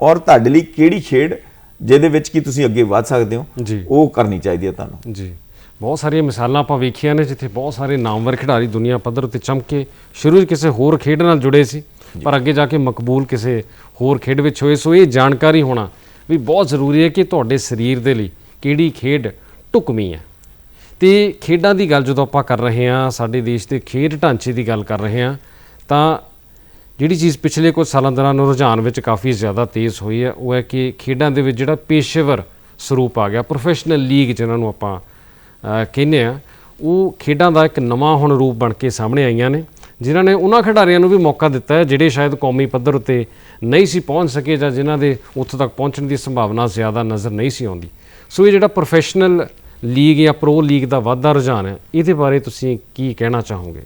ਔਰ ਤੁਹਾਡੇ ਲਈ ਕਿਹੜੀ ਖੇਡ ਜਿਹਦੇ ਵਿੱਚ ਕਿ ਤੁਸੀਂ ਅੱਗੇ ਵਧ ਸਕਦੇ ਹੋ। ਉਹ ਕਰਨੀ ਚਾਹੀਦੀ ਹੈ ਤੁਹਾਨੂੰ। ਜੀ। ਬਹੁਤ ਸਾਰੀਆਂ ਮਿਸਾਲਾਂ ਆਪਾਂ ਵੇਖੀਆਂ ਨੇ ਜਿੱਥੇ ਬਹੁਤ ਸਾਰੇ ਨਾਮਵਰ ਖਿਡਾਰੀ ਦੁਨੀਆ ਪੱਧਰ ਉੱਤੇ ਚਮਕੇ। ਸ਼ੁਰੂ ਕਿਸੇ ਹੋਰ ਖੇਡ ਨਾਲ ਜੁੜੇ ਸੀ ਪਰ ਅੱਗੇ ਜਾ ਕੇ ਮਕਬੂਲ ਕਿਸੇ ਹੋਰ ਖੇਡ ਵਿੱਚ ਹੋਏ। ਸੋ ਇਹ ਜਾਣਕਾਰੀ ਹੋਣਾ ਵੀ ਬਹੁਤ ਜ਼ਰੂਰੀ ਹੈ ਕਿ ਤੁਹਾਡੇ ਸਰੀਰ ਦੇ ਲਈ ਕਿਹੜੀ ਖੇਡ ਢੁਕਵੀਂ ਹੈ। ਤੇ ਖੇਡਾਂ ਦੀ ਗੱਲ ਜਦੋਂ ਆਪਾਂ ਕਰ ਰਹੇ ਹਾਂ ਸਾਡੇ ਦੇਸ਼ ਦੇ ਖੇਡ ਢਾਂਚੇ ਦੀ ਗੱਲ ਕਰ ਰਹੇ ਹਾਂ ਤਾਂ ਜਿਹੜੀ ਚੀਜ਼ ਪਿਛਲੇ ਕੁਝ ਸਾਲਾਂ ਦੌਰਾਨ ਰੁਝਾਨ ਵਿੱਚ ਕਾਫੀ ਜ਼ਿਆਦਾ ਤੇਜ਼ ਹੋਈ ਹੈ ਉਹ ਹੈ ਕਿ ਖੇਡਾਂ ਦੇ ਵਿੱਚ ਜਿਹੜਾ ਪੇਸ਼ੇਵਰ ਸਰੂਪ ਆ ਗਿਆ ਪ੍ਰੋਫੈਸ਼ਨਲ ਲੀਗ ਜਿਨ੍ਹਾਂ ਨੂੰ ਆਪਾਂ ਕਹਿੰਦੇ ਆ ਉਹ ਖੇਡਾਂ ਦਾ ਇੱਕ ਨਵਾਂ ਹੁਣ ਰੂਪ ਬਣ ਕੇ ਸਾਹਮਣੇ ਆਈਆਂ ਨੇ ਜਿਨ੍ਹਾਂ ਨੇ ਉਹਨਾਂ ਖਿਡਾਰੀਆਂ ਨੂੰ ਵੀ ਮੌਕਾ ਦਿੱਤਾ ਹੈ ਜਿਹੜੇ ਸ਼ਾਇਦ ਕੌਮੀ ਪੱਧਰ ਉੱਤੇ ਨਹੀਂ ਸੀ ਪਹੁੰਚ ਸਕੇ ਜਾਂ ਜਿਨ੍ਹਾਂ ਦੇ ਉੱਥੋਂ ਤੱਕ ਪਹੁੰਚਣ ਦੀ ਸੰਭਾਵਨਾ ਜ਼ਿਆਦਾ ਨਜ਼ਰ ਨਹੀਂ ਸੀ ਆਉਂਦੀ। ਸੋ ਇਹ ਜਿਹੜਾ ਪ੍ਰੋਫੈਸ਼ਨਲ ਲੀਗ ਜਾਂ ਪ੍ਰੋ ਲੀਗ ਦਾ ਵਾਧਾ ਰੁਝਾਨ ਹੈ ਇਹਦੇ ਬਾਰੇ ਤੁਸੀਂ ਕੀ ਕਹਿਣਾ ਚਾਹੋਗੇ?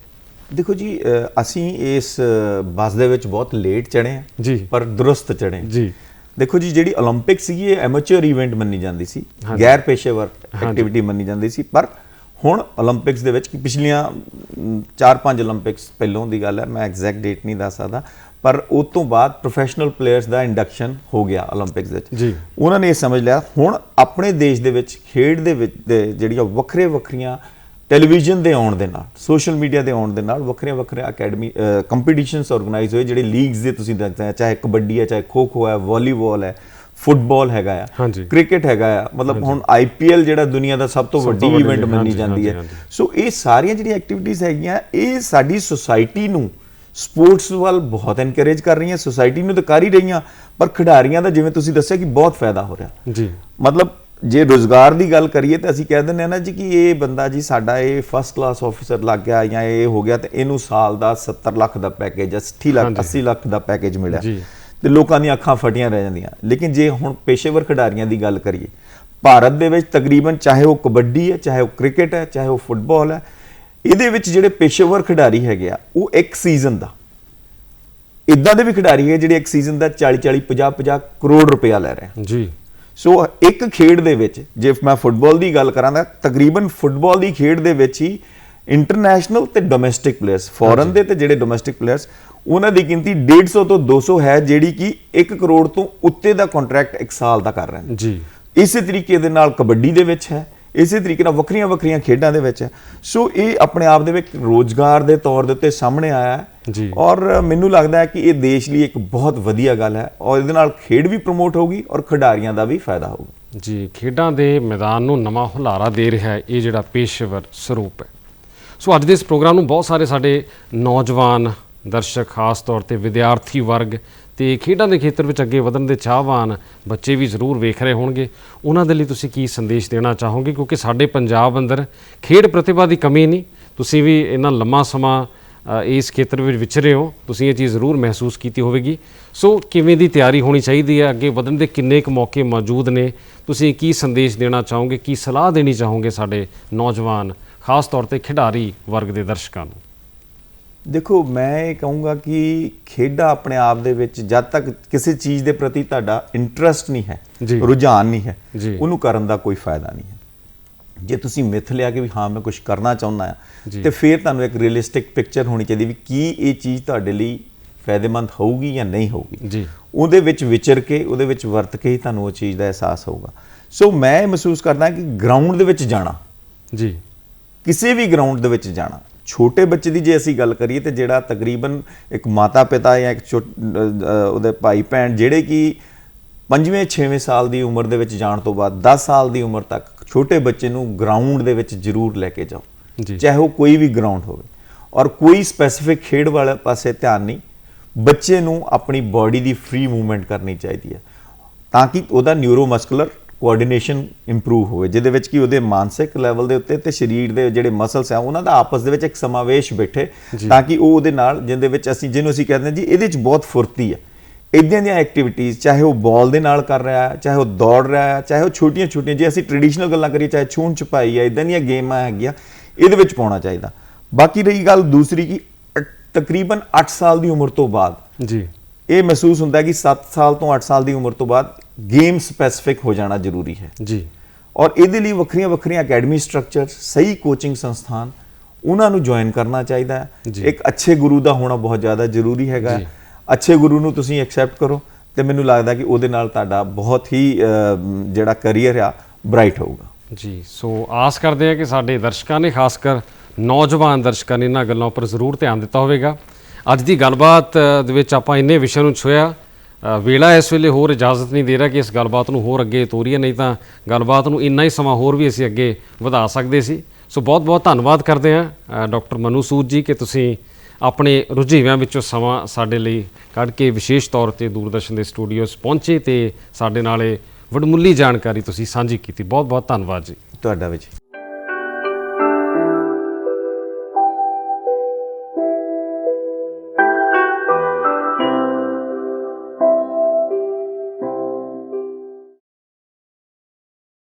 ਦੇਖੋ ਜੀ ਅਸੀਂ ਇਸ ਬੱਸ ਦੇ ਵਿੱਚ ਬਹੁਤ ਲੇਟ ਚੜੇ ਆ ਜੀ। ਪਰ ਦਰੁਸਤ ਚੜੇ। ਜੀ। ਦੇਖੋ ਜੀ ਜਿਹੜੀ 올림픽 ਸੀਗੀ ਇਹ ਐਮੇਚਰ ਇਵੈਂਟ ਮੰਨੀ ਜਾਂਦੀ ਸੀ। ਗੈਰ ਪੇਸ਼ੇਵਰ ਐਕਟੀਵਿਟੀ ਮੰਨੀ ਜਾਂਦੀ ਸੀ। ਪਰ ਹੁਣ 올림픽ਸ ਦੇ ਵਿੱਚ ਕਿ ਪਿਛਲੀਆਂ 4-5 올림픽ਸ ਪਹਿਲਾਂ ਦੀ ਗੱਲ ਹੈ ਮੈਂ ਐਗਜ਼ੈਕਟ ਡੇਟ ਨਹੀਂ ਦੱਸ ਸਕਦਾ ਪਰ ਉਸ ਤੋਂ ਬਾਅਦ ਪ੍ਰੋਫੈਸ਼ਨਲ ਪਲੇਅਰਸ ਦਾ ਇੰਡਕਸ਼ਨ ਹੋ ਗਿਆ 올림픽ਸ ਦੇ ਵਿੱਚ। ਜੀ। ਉਹਨਾਂ ਨੇ ਇਹ ਸਮਝ ਲਿਆ ਹੁਣ ਆਪਣੇ ਦੇਸ਼ ਦੇ ਵਿੱਚ ਖੇਡ ਦੇ ਵਿੱਚ ਜਿਹੜੀਆਂ ਵੱਖਰੇ ਵੱਖਰੀਆਂ ਟੈਲੀਵਿਜ਼ਨ ਦੇ ਆਉਣ ਦੇ ਨਾਲ ਸੋਸ਼ਲ ਮੀਡੀਆ ਦੇ ਆਉਣ ਦੇ ਨਾਲ ਵੱਖਰੀਆਂ ਵੱਖਰੀਆਂ ਅਕੈਡਮੀ ਕੰਪੀਟੀਸ਼ਨਸ ਆਰਗੇਨਾਈਜ਼ ਹੋਏ ਜਿਹੜੇ ਲੀਗਸ ਦੇ ਤੁਸੀਂ ਦੱਸਦੇ ਆ ਚਾਹੇ ਕਬੱਡੀ ਹੈ ਚਾਹੇ ਖੋ ਖੋ ਹੈ ਵਾਲੀਬਾਲ ਹੈ ਫੁੱਟਬਾਲ ਹੈਗਾ ਆ। ਕ੍ਰਿਕਟ ਹੈਗਾ ਆ ਮਤਲਬ ਹੁਣ ਆਈਪੀਐਲ ਜਿਹੜਾ ਦੁਨੀਆ ਦਾ ਸਭ ਤੋਂ ਵੱਡੀ ਇਵੈਂਟ ਮੰਨੀ ਜਾਂਦੀ ਹੈ। ਸੋ ਇਹ ਸਾਰੀਆਂ ਜਿਹੜੀਆਂ ਐਕਟੀਵਿਟੀਜ਼ ਹੈਗੀਆਂ ਇਹ ਸਾਡੀ ਸੁਸਾਇਟੀ ਨੂੰ ਸਪੋਰਟਸ ਵੱਲ ਬਹੁਤ ਐਨਕਰੇਜ ਕਰ ਰਹੀਆਂ ਸੁਸਾਇਟੀ ਨੂੰ ਤਾਂ ਕਰ ਹੀ ਰਹੀਆਂ ਪਰ ਖਿਡਾਰੀਆਂ ਦਾ ਜਿਵੇਂ ਤੁਸੀਂ ਦੱਸਿਆ ਕਿ ਬਹੁਤ ਫਾਇਦਾ ਹੋ ਰਿਹਾ ਜੀ ਮਤਲਬ ਜੇ ਰੋਜ਼ਗਾਰ ਦੀ ਗੱਲ ਕਰੀਏ ਤਾਂ ਅਸੀਂ ਕਹਿ ਦਿੰਦੇ ਆ ਨਾ ਜੀ ਕਿ ਇਹ ਬੰਦਾ ਜੀ ਸਾਡਾ ਇਹ ਫਸਟ ਕਲਾਸ ਆਫੀਸਰ ਲੱਗ ਗਿਆ ਜਾਂ ਇਹ ਹੋ ਗਿਆ ਤੇ ਇਹਨੂੰ ਸਾਲ ਦਾ 70 ਲੱਖ ਦਾ ਪੈਕੇਜ 80 ਲੱਖ 80 ਲੱਖ ਦਾ ਪੈਕੇਜ ਮਿਲਿਆ। ਤੇ ਲੋਕਾਂ ਦੀਆਂ ਅੱਖਾਂ ਫਟੀਆਂ ਰਹਿ ਜਾਂਦੀਆਂ। ਲੇਕਿਨ ਜੇ ਹੁਣ ਪੇਸ਼ੇਵਰ ਖਿਡਾਰੀਆਂ ਦੀ ਗੱਲ ਕਰੀਏ ਭਾਰਤ ਦੇ ਵਿੱਚ ਤਕਰੀਬਨ ਚਾਹੇ ਉਹ ਕਬੱਡੀ ਹੈ ਚਾਹੇ ਉਹ ਕ੍ਰਿਕਟ ਹੈ ਚਾਹੇ ਉਹ ਫੁੱਟਬਾਲ ਹੈ ਇਹਦੇ ਵਿੱਚ ਜਿਹੜੇ ਪੇਸ਼ੇਵਰ ਖਿਡਾਰੀ ਹੈਗੇ ਆ ਉਹ ਇੱਕ ਸੀਜ਼ਨ ਦਾ। ਇਦਾਂ ਦੇ ਵੀ ਖਿਡਾਰੀ ਹੈ ਜਿਹੜੇ ਇੱਕ ਸੀਜ਼ਨ ਦਾ 40 40 50 50 ਕਰੋੜ ਰੁਪਇਆ ਲੈ ਰਹੇ ਜੀ। ਸੋ ਇੱਕ ਖੇਡ ਦੇ ਵਿੱਚ ਜੇ ਮੈਂ ਫੁੱਟਬਾਲ ਦੀ ਗੱਲ ਕਰਾਂ ਤਾਂ ਤਕਰੀਬਨ ਫੁੱਟਬਾਲ ਦੀ ਖੇਡ ਦੇ ਵਿੱਚ ਹੀ ਇੰਟਰਨੈਸ਼ਨਲ ਤੇ ਡੋਮੈਸਟਿਕ ਪਲੇਅਰਸ ਫੋਰਨ ਦੇ ਤੇ ਜਿਹੜੇ ਡੋਮੈਸਟਿਕ ਪਲੇਅਰਸ ਉਹਨਾਂ ਦੀ ਗਿਣਤੀ 150 ਤੋਂ 200 ਹੈ ਜਿਹੜੀ ਕਿ 1 ਕਰੋੜ ਤੋਂ ਉੱਤੇ ਦਾ ਕੰਟਰੈਕਟ ਇੱਕ ਸਾਲ ਦਾ ਕਰ ਰਹੇ ਨੇ। ਜੀ। ਇਸੇ ਤਰੀਕੇ ਦੇ ਨਾਲ ਕਬੱਡੀ ਦੇ ਵਿੱਚ ਹੈ ਇਸੇ ਤਰੀਕੇ ਨਾਲ ਵੱਖਰੀਆਂ ਵੱਖਰੀਆਂ ਖੇਡਾਂ ਦੇ ਵਿੱਚ ਹੈ। ਸੋ ਇਹ ਆਪਣੇ ਆਪ ਦੇ ਵਿੱਚ ਰੋਜ਼ਗਾਰ ਦੇ ਤੌਰ ਦੇ ਉੱਤੇ ਸਾਹਮਣੇ ਆਇਆ ਹੈ। ਜੀ। ਔਰ ਮੈਨੂੰ ਲੱਗਦਾ ਹੈ ਕਿ ਇਹ ਦੇਸ਼ ਲਈ ਇੱਕ ਬਹੁਤ ਵਧੀਆ ਗੱਲ ਹੈ ਔਰ ਇਹਦੇ ਨਾਲ ਖੇਡ ਵੀ ਪ੍ਰਮੋਟ ਹੋਊਗੀ ਔਰ ਖਿਡਾਰੀਆਂ ਦਾ ਵੀ ਫਾਇਦਾ ਹੋਊਗਾ। ਜੀ ਖੇਡਾਂ ਦੇ ਮੈਦਾਨ ਨੂੰ ਨਵਾਂ ਹੁਲਾਰਾ ਦੇ ਰਿਹਾ ਹੈ ਇਹ ਜਿਹੜਾ ਪੇਸ਼ੇਵਰ ਸਰੂਪ ਹੈ। ਸੋ ਅੱਜ ਦੇ ਇਸ ਪ੍ਰੋਗਰਾਮ ਨੂੰ ਬਹੁਤ ਸਾਰੇ ਸਾਡੇ ਨੌਜਵਾਨ ਦਰਸ਼ਕ ਖਾਸ ਤੌਰ ਤੇ ਵਿਦਿਆਰਥੀ ਵਰਗ ਤੇ ਖੇਡਾਂ ਦੇ ਖੇਤਰ ਵਿੱਚ ਅੱਗੇ ਵਧਣ ਦੇ ਚਾਹਵਾਨ ਬੱਚੇ ਵੀ ਜ਼ਰੂਰ ਵੇਖ ਰਹੇ ਹੋਣਗੇ। ਉਹਨਾਂ ਦੇ ਲਈ ਤੁਸੀਂ ਕੀ ਸੰਦੇਸ਼ ਦੇਣਾ ਚਾਹੋਗੇ? ਕਿਉਂਕਿ ਸਾਡੇ ਪੰਜਾਬ ਅੰਦਰ ਖੇਡ ਪ੍ਰਤਿਭਾ ਦੀ ਕਮੀ ਨਹੀਂ ਤੁਸੀਂ ਵੀ ਇੰਨਾ ਲੰਮਾ ਸਮਾਂ ਇਸ ਖੇਤਰ ਵਿੱਚ ਵਿਚਰੇ ਹੋ। ਤੁਸੀਂ ਇਹ ਚੀਜ਼ ਜ਼ਰੂਰ ਮਹਿਸੂਸ ਕੀਤੀ ਹੋਵੇਗੀ। ਸੋ ਕਿਵੇਂ ਦੀ ਤਿਆਰੀ ਹੋਣੀ ਚਾਹੀਦੀ ਹੈ? ਅੱਗੇ ਵਧਣ ਦੇ ਕਿੰਨੇ ਕੁ ਮੌਕੇ ਮੌਜੂਦ ਨੇ? ਤੁਸੀਂ ਕੀ ਸੰਦੇਸ਼ ਦੇਣਾ ਚਾਹੋਗੇ? ਕੀ ਸਲਾਹ ਦੇਣੀ ਚਾਹੋਗੇ ਸਾਡੇ ਨੌਜਵਾਨ ਖਾਸ ਤੌਰ ਤੇ ਖਿਡਾਰੀ ਵਰਗ ਦੇ ਦਰਸ਼ਕਾਂ ਨੂੰ? ਦੇਖੋ ਮੈਂ ਇਹ ਕਹੂੰਗਾ ਕਿ ਖੇਡਾਂ ਆਪਣੇ ਆਪ ਦੇ ਵਿੱਚ ਜਦ ਤੱਕ ਕਿਸੇ ਚੀਜ਼ ਦੇ ਪ੍ਰਤੀ ਤੁਹਾਡਾ ਇੰਟਰਸਟ ਨਹੀਂ ਹੈ। ਰੁਝਾਨ ਨਹੀਂ ਹੈ। ਉਹਨੂੰ ਕਰਨ ਦਾ ਕੋਈ ਫਾਇਦਾ ਨਹੀਂ ਹੈ। ਜੇ ਤੁਸੀਂ ਮਿੱਥ ਲਿਆ ਕਿ ਵੀ ਹਾਂ ਮੈਂ ਕੁਝ ਕਰਨਾ ਚਾਹੁੰਦਾ ਆ। ਤੇ ਫਿਰ ਤੁਹਾਨੂੰ ਇੱਕ ਰੀਅਲਿਸਟਿਕ ਪਿਕਚਰ ਹੋਣੀ ਚਾਹੀਦੀ ਵੀ ਕੀ ਇਹ ਚੀਜ਼ ਤੁਹਾਡੇ ਲਈ ਫਾਇਦੇਮੰਦ ਹੋਊਗੀ ਜਾਂ ਨਹੀਂ ਹੋਊਗੀ। ਜੀ। ਉਹਦੇ ਵਿੱਚ ਵਿਚਰ ਕੇ ਉਹਦੇ ਵਿੱਚ ਵਰਤ ਕੇ ਹੀ ਤੁਹਾਨੂੰ ਉਹ ਚੀਜ਼ ਦਾ ਅਹਿਸਾਸ ਹੋਊਗਾ। ਸੋ ਮੈਂ ਇਹ ਮਹਿਸੂਸ ਕਰਦਾ ਕਿ ਗਰਾਊਂਡ ਦੇ ਵਿੱਚ ਜਾਣਾ। ਜੀ। ਕਿਸੇ ਵੀ ਗਰਾਊਂਡ ਦੇ ਵਿੱਚ ਜਾਣਾ। ਛੋਟੇ ਬੱਚੇ ਦੀ ਜੇ ਅਸੀਂ ਗੱਲ ਕਰੀਏ ਤੇ ਜਿਹੜਾ ਤਕਰੀਬਨ ਇੱਕ ਮਾਤਾ ਪਿਤਾ ਜਾਂ ਇੱਕ ਉਹਦੇ ਭਾਈ ਭੈਣ ਜਿਹੜੇ ਕਿ 5ਵੇਂ 6ਵੇਂ ਸਾਲ ਦੀ ਉਮਰ ਦੇ ਵਿੱਚ ਜਾਣ ਤੋਂ ਬਾਅਦ 10 ਸਾਲ ਦੀ ਉਮਰ ਤੱਕ ਛੋਟੇ ਬੱਚੇ ਨੂੰ ਗਰਾਊਂਡ ਦੇ ਵਿੱਚ ਜ਼ਰੂਰ ਲੈ ਕੇ ਜਾਓ। ਚਾਹੇ ਉਹ ਕੋਈ ਵੀ ਗਰਾਊਂਡ ਹੋਵੇ। ਔਰ ਕੋਈ ਸਪੈਸੀਫਿਕ ਖੇਡ ਵਾਲੇ ਪਾਸੇ ਧਿਆਨ ਨਹੀਂ। ਬੱਚੇ ਨੂੰ ਆਪਣੀ ਬਾਡੀ ਦੀ ਫ੍ਰੀ ਮੂਵਮੈਂਟ ਕਰਨੀ ਚਾਹੀਦੀ ਹੈ। ਤਾਂ ਕਿ ਉਹਦਾ ਨਿਊਰੋਮਸਕੂਲਰ ਕੋਆਰਡੀਨੇਸ਼ਨ ਇੰਪਰੂਵ ਹੋਵੇ ਜਿਹਦੇ ਵਿੱਚ ਕਿ ਉਹਦੇ ਮਾਨਸਿਕ ਲੈਵਲ ਦੇ ਉੱਤੇ ਤੇ ਸਰੀਰ ਦੇ ਜਿਹੜੇ ਮਸਲਸ ਆ ਉਹਨਾਂ ਦਾ ਆਪਸ ਦੇ ਵਿੱਚ ਇੱਕ ਸਮਾਵੇਸ਼ ਬੈਠੇ ਤਾਂ ਕਿ ਉਹ ਉਹਦੇ ਨਾਲ ਜਿਹਦੇ ਵਿੱਚ ਅਸੀਂ ਜਿਹਨੂੰ ਅਸੀਂ ਕਹਿੰਦੇ ਜੀ ਇਹਦੇ ਵਿੱਚ ਬਹੁਤ ਫੁਰਤੀ ਹੈ। ਇਦਾਂ ਦੀਆਂ ਐਕਟੀਵਿਟੀਜ਼ ਚਾਹੇ ਉਹ ਬਾਲ ਦੇ ਨਾਲ ਕਰ ਰਿਹਾ ਹੈ ਚਾਹੇ ਉਹ ਦੌੜ ਰਿਹਾ ਹੈ ਚਾਹੇ ਉਹ ਛੋਟੀਆਂ ਛੋਟੀਆਂ ਜੇ ਅਸੀਂ ਟ੍ਰੈਡੀਸ਼ਨਲ ਗੱਲਾਂ ਕਰੀਏ ਚਾਹੇ ਛੂਣ ਛਪਾਈ ਹੈ ਇਦਾਂ ਦੀਆਂ ਗੇਮਾਂ ਹੈਗੀਆਂ ਇਹਦੇ ਵਿੱਚ ਪਾਉਣਾ ਚਾਹੀਦਾ। ਬਾਕੀ ਰਹੀ ਗੱਲ ਦੂਸਰੀ ਕਿ ਤਕਰੀਬਨ 8 ਸਾਲ ਦੀ ਉਮਰ ਤੋਂ ਬਾਅਦ। ਜੀ। ਇਹ ਮਹਿਸੂਸ ਹੁੰਦਾ ਕਿ 7 ਸਾਲ ਤੋਂ 8 ਸਾਲ ਦੀ ਉਮਰ ਤੋਂ ਬਾਅਦ ਗੇਮ ਸਪੈਸੀਫਿਕ ਹੋ ਜਾਣਾ ਜ਼ਰੂਰੀ ਹੈ। ਜੀ। ਔਰ ਇਹਦੇ ਲਈ ਵੱਖਰੀਆਂ ਵੱਖਰੀਆਂ ਅਕੈਡਮੀ ਸਟਰਕਚਰ ਸਹੀ ਕੋਚਿੰਗ ਸੰਸਥਾਨ ਉਹਨਾਂ ਨੂੰ ਜੁਆਇਨ ਕਰਨਾ ਚਾਹੀਦਾ ਹੈ। ਇੱਕ ਅੱਛੇ ਗੁਰੂ ਦਾ ਹੋਣਾ ਬਹੁਤ ਜ਼ਿਆਦਾ ਜ਼ਰੂਰੀ ਹੈਗਾ। ਜੀ। ਅੱਛੇ ਗੁਰੂ ਨੂੰ ਤੁਸੀਂ ਐਕਸੈਪਟ ਕਰੋ ਤੇ ਮੈਨੂੰ ਲੱਗਦਾ ਕਿ ਉਹਦੇ ਨਾਲ ਤੁਹਾਡਾ ਬਹੁਤ ਹੀ ਜਿਹੜਾ ਕੈਰੀਅਰ ਆ ਬ੍ਰਾਈਟ ਹੋਊਗਾ। ਜੀ, ਸੋ ਆਸ ਕਰਦੇ ਹਾਂ ਕਿ ਸਾਡੇ ਦਰਸ਼ਕਾਂ ਨੇ, ਖਾਸ ਕਰ ਨੌਜਵਾਨ ਦਰਸ਼ਕਾਂ ਨੇ ਇਹਨਾਂ ਗੱਲਾਂ ਉੱਪਰ ਜ਼ਰੂਰ ਧਿਆਨ ਦਿੱਤਾ ਹੋਵੇਗਾ। ਅੱਜ ਦੀ ਗੱਲਬਾਤ ਦੇ ਵਿੱਚ ਆਪਾਂ ਇੰਨੇ ਵਿਸ਼ਿਆਂ ਨੂੰ ਛੋਇਆ ਵੇਲਾ ਇਸ ਵੇਲੇ ਹੋਰ ਇਜਾਜ਼ਤ ਨਹੀਂ ਦੇ ਰਿਹਾ ਕਿ ਇਸ ਗੱਲਬਾਤ ਨੂੰ ਹੋਰ ਅੱਗੇ ਤੋਰੀਏ, ਨਹੀਂ ਤਾਂ ਗੱਲਬਾਤ ਨੂੰ ਇੰਨਾ ਹੀ ਸਮਾਂ ਹੋਰ ਵੀ ਅਸੀਂ ਅੱਗੇ ਵਧਾ ਸਕਦੇ ਸੀ। ਸੋ ਬਹੁਤ ਬਹੁਤ ਧੰਨਵਾਦ ਕਰਦੇ ਹਾਂ ਡਾਕਟਰ ਮਨੂ ਸੂਦ ਜੀ, ਕਿ ਤੁਸੀਂ ਆਪਣੇ ਰੁਝੇਵਿਆਂ ਵਿੱਚੋਂ ਸਮਾਂ ਸਾਡੇ ਲਈ ਕੱਢ ਕੇ ਵਿਸ਼ੇਸ਼ ਤੌਰ ਤੇ ਦੂਰਦਰਸ਼ਨ ਦੇ ਸਟੂਡੀਓਜ਼ ਪਹੁੰਚੇ ਤੇ ਸਾਡੇ ਨਾਲ ਇਹ ਵਡਮੁੱਲੀ ਜਾਣਕਾਰੀ ਤੁਸੀਂ ਸਾਂਝੀ ਕੀਤੀ। ਬਹੁਤ ਬਹੁਤ ਧੰਨਵਾਦ ਜੀ। ਤੁਹਾਡਾ ਵਿੱਚ